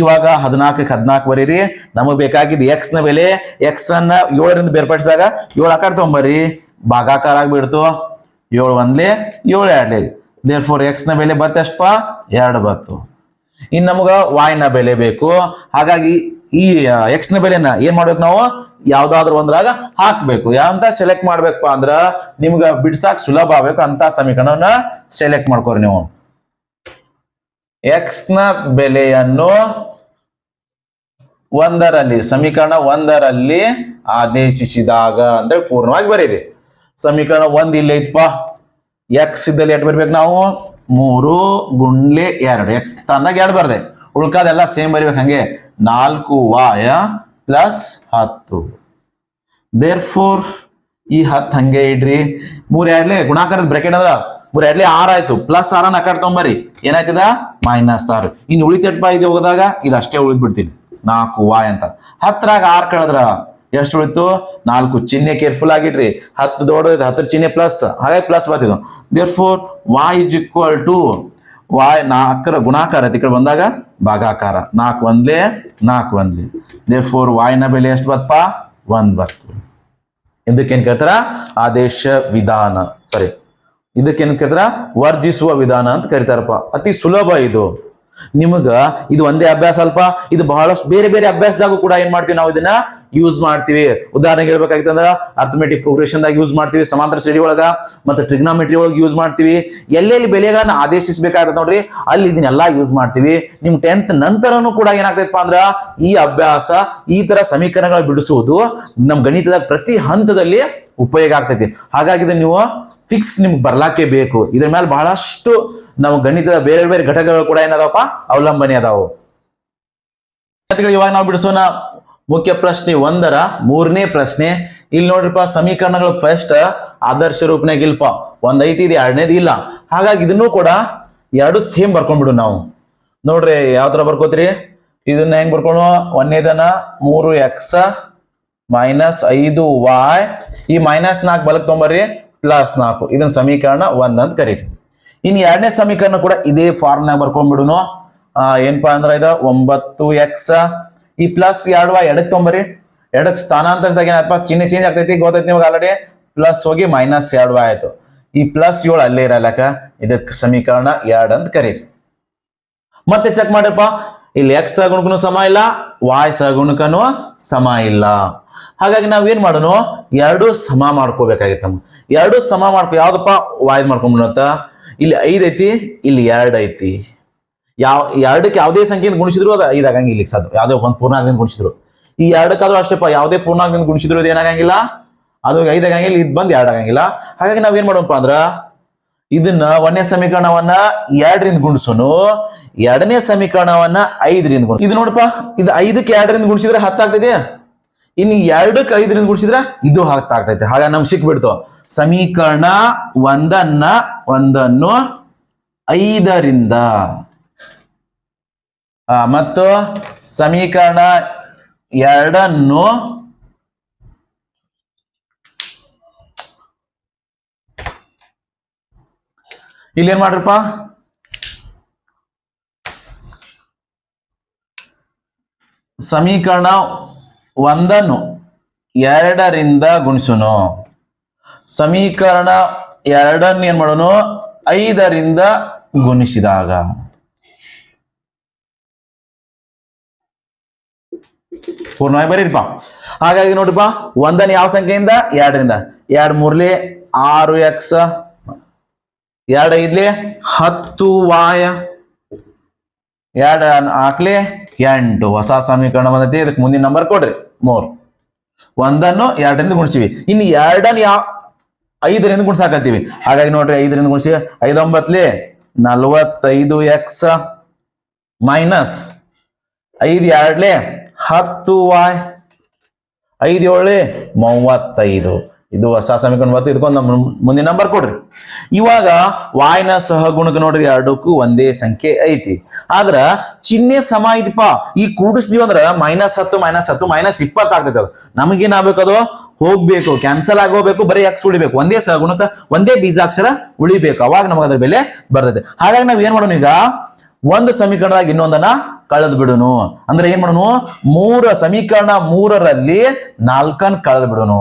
ಇವಾಗ ಹದಿನಾಲ್ಕಕ್ಕೆ ಹದಿನಾಲ್ಕು ಬರೀರಿ. ನಮಗೆ ಬೇಕಾಗಿದ್ದು ಎಕ್ಸ್ನ ಬೆಲೆ ಎಕ್ಸ್ ಅನ್ನ ಏಳರಿಂದ ಬೇರ್ಪಡಿಸಿದಾಗ ಏಳು ಆಕಾರ ತಗೊಂಬರ್ರಿ. ಭಾಗಾಕಾರ ಆಗ್ಬಿಡ್ತು. ಏಳು ಒಂದ್ಲೆ ಏಳು ಎರಡ್ಲೆ. ದೇರ್ ಫೋರ್ ಎಕ್ಸ್ನ ಬೆಲೆ ಬರ್ತಷ್ಟಪ್ಪ ಎರಡು ಬತ್ತು. ಇನ್ ನಮಗ ವಾಯ್ನ ಬೆಲೆ ಬೇಕು. ಹಾಗಾಗಿ ಈ ಎಕ್ಸ್ನ ಬೆಲೆನ ಏನ್ ಮಾಡ್ಬೇಕು ನಾವು? ಯಾವ್ದಾದ್ರು ಒಂದ್ರಾಗ ಹಾಕ್ಬೇಕು. ಯಾವಂತ ಸೆಲೆಕ್ಟ್ ಮಾಡ್ಬೇಕು ಅಂದ್ರ ನಿಮ್ಗ ಬಿಡ್ಸಾಕ್ ಸುಲಭ ಆಗ್ಬೇಕು ಅಂತ ಸಮೀಕರಣವನ್ನ ಸೆಲೆಕ್ಟ್ ಮಾಡ್ಕೋರಿ ನೀವು. ಎಕ್ಸ್ನ ಬೆಲೆಯನ್ನು ಒಂದರಲ್ಲಿ, ಸಮೀಕರಣ ಒಂದರಲ್ಲಿ ಆದೇಶಿಸಿದಾಗ ಅಂದ್ರೆ ಪೂರ್ಣವಾಗಿ ಬರೀರಿ. ಸಮೀಕರಣ ಒಂದ್ ಇಲ್ಲಿ ಐತಪ್ಪ. ಎಕ್ಸ್ ಇದ್ದಲ್ಲಿ ಎಟ್ ಬರ್ಬೇಕು ನಾವು? ಮೂರು ಗುಂಡ್ಲೆ ಎರಡು. ಎಕ್ಸ್ ತಂದಾಗ ಎರಡು ಬರ್ದೆ. ಉಳ್ಕಾದೆಲ್ಲ ಸೇಮ್ ಬರಿಬೇಕು ಹಂಗೆ. ನಾಲ್ಕು ವಾಯ ಪ್ಲಸ್ ಹತ್ತು. ದೇರ್ ಫೋರ್ ಈ ಹತ್ತು ಹಂಗೆ ಇಡ್ರಿ. ಮೂರ್ ಎರಡ್ಲೆ ಗುಣಾಕಾರದ ಬ್ರೆಕೆಟ್ ಅದ ಮೂರ್ ಎರಡ್ಲೆ ಆರ್ ಆಯ್ತು. ಪ್ಲಸ್ ಆರ್ ಅನ್ನ ತೊಗೊಂಬರಿ ಏನಾಯ್ತದ? ಮೈನಸ್ ಆರ್. ಇನ್ನು ಉಳಿತೆಟ್ಪ ಇದು ಹೋದಾಗ ಅಷ್ಟೇ ಉಳಿದ್ಬಿಡ್ತೀನಿ. ನಾಲ್ಕು ವಾಯ್ ಅಂತ. ಹತ್ತರಾಗ ಆರ್ ಕಳೆದ್ರ ಎಷ್ಟು ಉಳಿತು? ನಾಲ್ಕು ಚಿಹ್ನೆ ಕೇರ್ಫುಲ್ ಆಗಿಡ್ರಿ. ಹತ್ತು ದೊಡ್ಡ ಹತ್ತು ಚಿಹ್ನೆ ಪ್ಲಸ್ ಹಾಗಾಗಿ ಪ್ಲಸ್ ಬರ್ತಿದ್ವು. Therefore y is equal to y ನಾಲ್ಕರ ಗುಣಾಕಾರ. ಈ ಬಂದಾಗ ಭಾಗಾಕಾರ. ನಾಲ್ಕು ಒಂದ್ಲೆ ನಾಲ್ಕು ಒಂದ್ಲೆ. ದೇರ್ ಫೋರ್ ವಾಯ್ನ ಬೆಲೆ ಎಷ್ಟು ಬತ್ತಪ್ಪ ಒಂದ್ ಬತ್ತು. ಇದಕ್ಕೇನ್ ಕೇಳ್ತಾರ? ಆದೇಶ ವಿಧಾನ. ಸರಿ ಇದಕ್ಕೇನ್ ಕೇಳ್ತಾರ? ವರ್ಜಿಸುವ ವಿಧಾನ ಅಂತ ಕರಿತಾರಪ್ಪ. ಅತಿ ಸುಲಭ ಇದು. ನಿಮಗ ಇದು ಒಂದೇ ಅಭ್ಯಾಸ ಅಲ್ಪ? ಇದು ಬಹಳಷ್ಟು ಬೇರೆ ಬೇರೆ ಅಭ್ಯಾಸದಾಗೂ ಕೂಡ ಏನ್ ಮಾಡ್ತೀವಿ ನಾವು ಇದನ್ನ ಯೂಸ್ ಮಾಡ್ತೀವಿ. ಉದಾಹರಣೆಗೆ ಹೇಳ್ಬೇಕಾಗಿತ್ತಂದ್ರ ಅರ್ಥಮೆಟಿಕ್ ಪ್ರೋಗ್ರೆಷನ್ ದಾಗ ಯೂಸ್ ಮಾಡ್ತೀವಿ, ಸಮಾಂತರ ಸ್ಟಡಿ ಒಳಗ ಮತ್ತೆ ಟ್ರಿಗ್ನಾಮೆಟ್ರಿ ಒಳಗೆ ಯೂಸ್ ಮಾಡ್ತೀವಿ. ಎಲ್ಲೆಲ್ಲಿ ಬೆಲೆಗಳನ್ನ ಆದೇಶಿಸಬೇಕಾಗತ್ತೆ ನೋಡ್ರಿ, ಅಲ್ಲಿ ಇದನ್ನೆಲ್ಲ ಯೂಸ್ ಮಾಡ್ತೀವಿ. ನಿಮ್ ಟೆಂತ್ ನಂತರನು ಕೂಡ ಏನಾಗ್ತೈತಪ್ಪ ಅಂದ್ರ ಈ ಅಭ್ಯಾಸ, ಈ ತರ ಸಮೀಕರಣಗಳ ಬಿಡಿಸುವುದು ನಮ್ ಗಣಿತದ ಪ್ರತಿ ಹಂತದಲ್ಲಿ ಉಪಯೋಗ ಆಗ್ತೈತಿ. ಹಾಗಾಗಿ ನೀವು ಫಿಕ್ಸ್ ನಿಮ್ಗೆ ಬರ್ಲಾಕೆ ಬೇಕು. ಇದ್ರ ಮೇಲೆ ಬಹಳಷ್ಟು ನಾವು ಗಣಿತದ ಬೇರೆ ಬೇರೆ ಘಟಕಗಳು ಕೂಡ ಏನದಪ್ಪ ಅವಲಂಬನೆ ಅದಾವು. ಇವಾಗ ನಾವು ಬಿಡಿಸೋಣ. ಮುಖ್ಯ ಪ್ರಶ್ನೆ ಒಂದರ ಮೂರನೇ ಪ್ರಶ್ನೆ. ಇಲ್ಲಿ ನೋಡ್ರಿಪ್ಪ, ಸಮೀಕರಣಗಳು ಫಸ್ಟ್ ಆದರ್ಶ ರೂಪನಾಗ ಇಲ್ಪ ಒಂದ್ ಐತಿ, ಇದು ಎರಡನೇದು ಇಲ್ಲ. ಹಾಗಾಗಿ ಇದನ್ನು ಕೂಡ ಎರಡು ಸೇಮ್ ಬರ್ಕೊಂಡ್ಬಿಡು ನಾವು. ನೋಡ್ರಿ ಯಾವ ತರ ಬರ್ಕೋತ್ರಿ? ಇದನ್ನ ಹೆಂಗ್ ಬರ್ಕೊಂಡು ಒಂದನೇದನ ಮೂರು ಎಕ್ಸ್ ಮೈನಸ್ ಐದು ವಾಯ್ ಈ ಮೈನಸ್ ನಾಲ್ಕು ಬಲಕ್ ತೊಂಬರ್ರಿ ಪ್ಲಸ್ ನಾಲ್ಕು. ಇದನ್ನ ಸಮೀಕರಣ ಒಂದ್ ಅಂತ ಕರೀರಿ. ಇನ್ನು ಎರಡನೇ ಸಮೀಕರಣ ಕೂಡ ಇದೇ ಫಾರ್ಮ್ನಾಗ ಬರ್ಕೊಂಡ್ಬಿಡುನು. ಏನಪ್ಪಾ ಅಂದ್ರ ಇದು? ಒಂಬತ್ತು ಎಕ್ಸ್ ಈ ಪ್ಲಸ್ ಎರಡು ಎಡಕ್ ತೊಂಬರಿ? ಎಡಕ್ ಸ್ಥಾನಾಂತರಿಸಿದಾಗ ಏನಪ್ಪ ಚಿಹ್ನೆ ಚೇಂಜ್ ಆಗ್ತೈತಿ ಗೊತ್ತೈತಿ ನಿಮಗೆ ಆಲ್ರೆಡಿ ಪ್ಲಸ್ ಹೋಗಿ ಮೈನಸ್ ಎರಡು ಆಯ್ತು. ಈ ಪ್ಲಸ್ ಏಳು ಅಲ್ಲೇ ಇರಲಕ್ಕ ಇದಕ್ಕೆ ಸಮೀಕರಣ ಎರಡು ಅಂತ ಕರೀರಿ. ಮತ್ತೆ ಚೆಕ್ ಮಾಡಪ್ಪ ಇಲ್ಲಿ ಎಕ್ಸ್ ಸಗುಣಕ್ಕೂ ಸಮ ಇಲ್ಲ ವಾಯ್ ಸಗುಣಕ್ಕೂ ಸಮ ಇಲ್ಲ. ಹಾಗಾಗಿ ನಾವ್ ಏನ್ ಮಾಡೋಣ ಎರಡು ಸಮ ಮಾಡ್ಕೋಬೇಕಾಗಿತ್ತಮ್ಮ ಎರಡು ಸಮ ಮಾಡ್ಕೊ ಯಾವ್ದಪ್ಪ? ವಾಯ್ದ್ ಮಾಡ್ಕೊಂಡ್ಬಿಡತ್ತ ಇಲ್ಲಿ ಐದ್ ಐತಿ, ಇಲ್ಲಿ ಎರಡ್ ಐತಿ. ಯಾವ, ಎರಡಕ್ಕೆ ಯಾವುದೇ ಸಂಖ್ಯೆಯಿಂದ ಗುಣಿಸಿದ್ರು ಅದು ಐದು ಆಗಂಗಿಲ್ಲ ಇಲ್ಲಿ ಸಾಧ್ಯ. ಯಾವುದೇ ಒಂದು ಪೂರ್ಣಾಂಕದಿಂದ ಗುಣಿಸಿದ್ರು. ಈ ಎರಡಕ್ಕಾದ್ರೂ ಅಷ್ಟೇಪ್ಪ ಯಾವುದೇ ಪೂರ್ಣಾಂಕದಿಂದ ಗುಣಿಸಿದ್ರು ಅದು ಏನಾಗಂಗಿಲ್ಲ? ಅದು ಐದು ಆಗಂಗಿಲ್ಲ ಇದು ಬಂದು ಎರಡು ಆಗಂಗಿಲ್ಲ. ಹಾಗಾಗಿ ನಾವ್ ಏನ್ ಮಾಡೋಣಪ್ಪ ಅಂದ್ರ, ಇದನ್ನ ಒಂದನೇ ಸಮೀಕರಣವನ್ನ ಎರಡರಿಂದ ಗುಣಿಸೋನು, ಎರಡನೇ ಸಮೀಕರಣವನ್ನ ಐದರಿಂದ ಗುಣ ಇದು ನೋಡಪ್ಪ, ಇದು ಐದಕ್ಕೆ ಎರಡರಿಂದ ಗುಣಿಸಿದ್ರೆ ಹತ್ತಾಗ್ತೈತೆ ಇನ್ನು ಎರಡಕ್ಕೆ ಐದರಿಂದ ಗುಣಿಸಿದ್ರೆ ಇದು ಹತ್ತಾಗ್ತೈತೆ ಹಾಗಾಗಿ ಹಾಗ ನಮ್ಗೆ ಸಿಕ್ಬಿಡ್ತು. ಸಮೀಕರಣ ಒಂದನ್ನ ಒಂದನ್ನು ಐದರಿಂದ. ಮತ್ತು ಸಮೀಕರಣ ಎರಡನ್ನು ಇಲ್ಲಿ ಏನ್ ಮಾಡ್ರಪ್ಪ? ಸಮೀಕರಣ ಒಂದನ್ನು ಎರಡರಿಂದ ಗುಣಿಸೋನು. ಸಮೀಕರಣ ಎರಡನ್ನ ಏನ್ ಮಾಡೋನು? ಐದರಿಂದ ಗುಣಿಸಿದಾಗ. ಪೂರ್ಣವಾಗಿ ಬರೀರಿಪ್ಪ ಹಾಗಾಗಿ ನೋಡ್ರಿಪ್ಪ ಒಂದನ್ನು ಯಾವ ಸಂಖ್ಯೆಯಿಂದ? ಎರಡರಿಂದ. ಎರಡ್ ಮೂರ್ಲಿ ಆರು ಎಕ್ಸ್ ಎರಡ್ ಐದ್ಲಿ ಹತ್ತು ವಾಯ ಎರಡ್ ಹಾಕ್ಲಿ ಎಂಟು. ಹೊಸ ಸಮೀಕರಣ ಬಂದೈತಿ, ಇದಕ್ಕೆ ಮುಂದಿನ ನಂಬರ್ ಕೊಡ್ರಿ. ಮೂರು. ಒಂದನ್ನು ಎರಡರಿಂದ ಗುಣಿಸಿವಿ. ಇನ್ನು ಎರಡನ್ನು ಯಾವ ಐದರಿಂದ ಗುಣಿಸಾಕತ್ತೀವಿ ಹಾಗಾಗಿ ನೋಡ್ರಿ, ಐದರಿಂದ ಗುಣಿಸಿ ಐದೊಂಬತ್ಲಿ ನಲ್ವತ್ತೈದು ಎಕ್ಸ್ ಮೈನಸ್ ಐದು ಎರಡ್ಲೆ ಹತ್ತು ವಾಯ್ ಐದು ಏಳೆ ಮೂವತ್ತೈದು. ಇದು ಹೊಸ ಸಮೀಕರಣ ಬತ್ತು ಇದಕ್ಕೊಂದು ಮುಂದಿನ ನಂಬರ್ ಕೊಡ್ರಿ. ಇವಾಗ ವಾಯ್ನ ಸಹಗುಣಕ ನೋಡ್ರಿ, ಎರಡಕ್ಕೂ ಒಂದೇ ಸಂಖ್ಯೆ ಐತಿ. ಆದ್ರ ಚಿಹ್ನೆ ಸಮ ಐತಿಪ್ಪ. ಈ ಕೂಡಿಸ್ತೀವಿ ಅಂದ್ರ ಮೈನಸ್ ಹತ್ತು ಮೈನಸ್ ಹತ್ತು ಮೈನಸ್ ಇಪ್ಪತ್ತು ಆಗ್ತೈತೆ ಅದು. ನಮಗೇನ್ ಆಗ್ಬೇಕದು? ಹೋಗ್ಬೇಕು ಕ್ಯಾನ್ಸಲ್ ಆಗೋಗ್ಬೇಕು ಬರೀ ಎಕ್ಸ್ ಉಳಿಬೇಕು. ಒಂದೇ ಸಗುಣಕ ಒಂದೇ ಬೀಜಾಕ್ಷರ ಉಳಿಬೇಕು. ಅವಾಗ ನಮಗೆ ಅದ್ರ ಬೆಲೆ ಬರ್ತೈತೆ. ಹಾಗಾಗಿ ನಾವ್ ಏನ್ ಮಾಡೋಣ ಈಗ? ಒಂದು ಸಮೀಕರಣದಾಗ ಇನ್ನೊಂದನ್ನ ಕಳೆದ್ ಬಿಡೋನು. ಅಂದ್ರೆ ಏನ್ ಮಾಡೋನು? ಮೂರ ಸಮೀಕರಣ ಮೂರರಲ್ಲಿ ನಾಲ್ಕನ್ ಕಳೆದ್ ಬಿಡೋನು.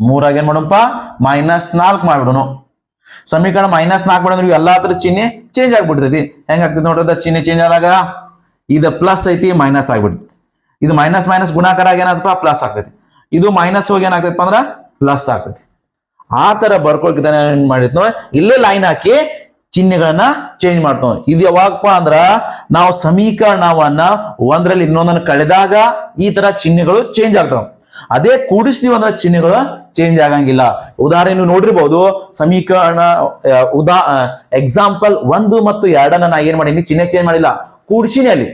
ಮೂರಾಗ ಏನ್ ಮಾಡೋಣಪ್ಪ? ಮೈನಸ್ ನಾಲ್ಕು ಮಾಡ್ಬಿಡೋನು. ಸಮೀಕರಣ ಮೈನಸ್ ನಾಲ್ಕು ಮಾಡಿದ್ರೆ ಎಲ್ಲಾ ತರ ಚಿಹ್ನೆ ಚೇಂಜ್ ಆಗ್ಬಿಡ್ತೈತಿ. ಹೆಂಗಾಗ್ತದೆ ನೋಡ್ರದ ಚಿಹ್ನೆ ಚೇಂಜ್ ಆದಾಗ? ಇದು ಪ್ಲಸ್ ಐತಿ ಮೈನಸ್ ಆಗ್ಬಿಡ್ತೈತಿ. ಇದು ಮೈನಸ್ ಮೈನಸ್ ಗುಣಾಕಾರ ಆಗ ಏನಾಗ್ತಪ್ಪ ಪ್ಲಸ್ ಆಗ್ತೈತಿ. ಇದು ಮೈನಸ್ ಹೋಗಿ ಏನಾಗ್ತೈತಪ್ಪ ಅಂದ್ರ ಪ್ಲಸ್ ಆಗ್ತೈತಿ. ಆ ತರ ಬರ್ಕೊಳ್ಕಿದ್ದಾನೆ ಏನ್ ಮಾಡಿದ್ನೋ ಇಲ್ಲೇ ಲೈನ್ ಹಾಕಿ ಚಿಹ್ನೆಗಳನ್ನ ಚೇಂಜ್ ಮಾಡ್ತಾವ ಇದು ಯಾವಾಗಪ್ಪ ಅಂದ್ರ ನಾವು ಸಮೀಕರಣವನ್ನ ಒಂದ್ರಲ್ಲಿ ಇನ್ನೊಂದನ್ನು ಕಳೆದಾಗ ಈ ತರ ಚಿಹ್ನೆಗಳು ಚೇಂಜ್ ಆಗ್ತಾವ. ಅದೇ ಕೂಡಿಸ್ತೀವಿ ಅಂದ್ರೆ ಚಿಹ್ನೆಗಳು ಚೇಂಜ್ ಆಗಂಗಿಲ್ಲ. ಉದಾಹರಣೆ ನೀವು ನೋಡಿರ್ಬಹುದು ಸಮೀಕರಣ ಉದಾ ಎಕ್ಸಾಂಪಲ್ ಒಂದು ಮತ್ತು ಎರಡನ್ನ ನಾ ಏನ್ ಮಾಡೀನಿ, ಚಿಹ್ನೆ ಚೇಂಜ್ ಮಾಡಿಲ್ಲ. ಕೂಡಿಸಿನಿ ಅಲ್ಲಿ.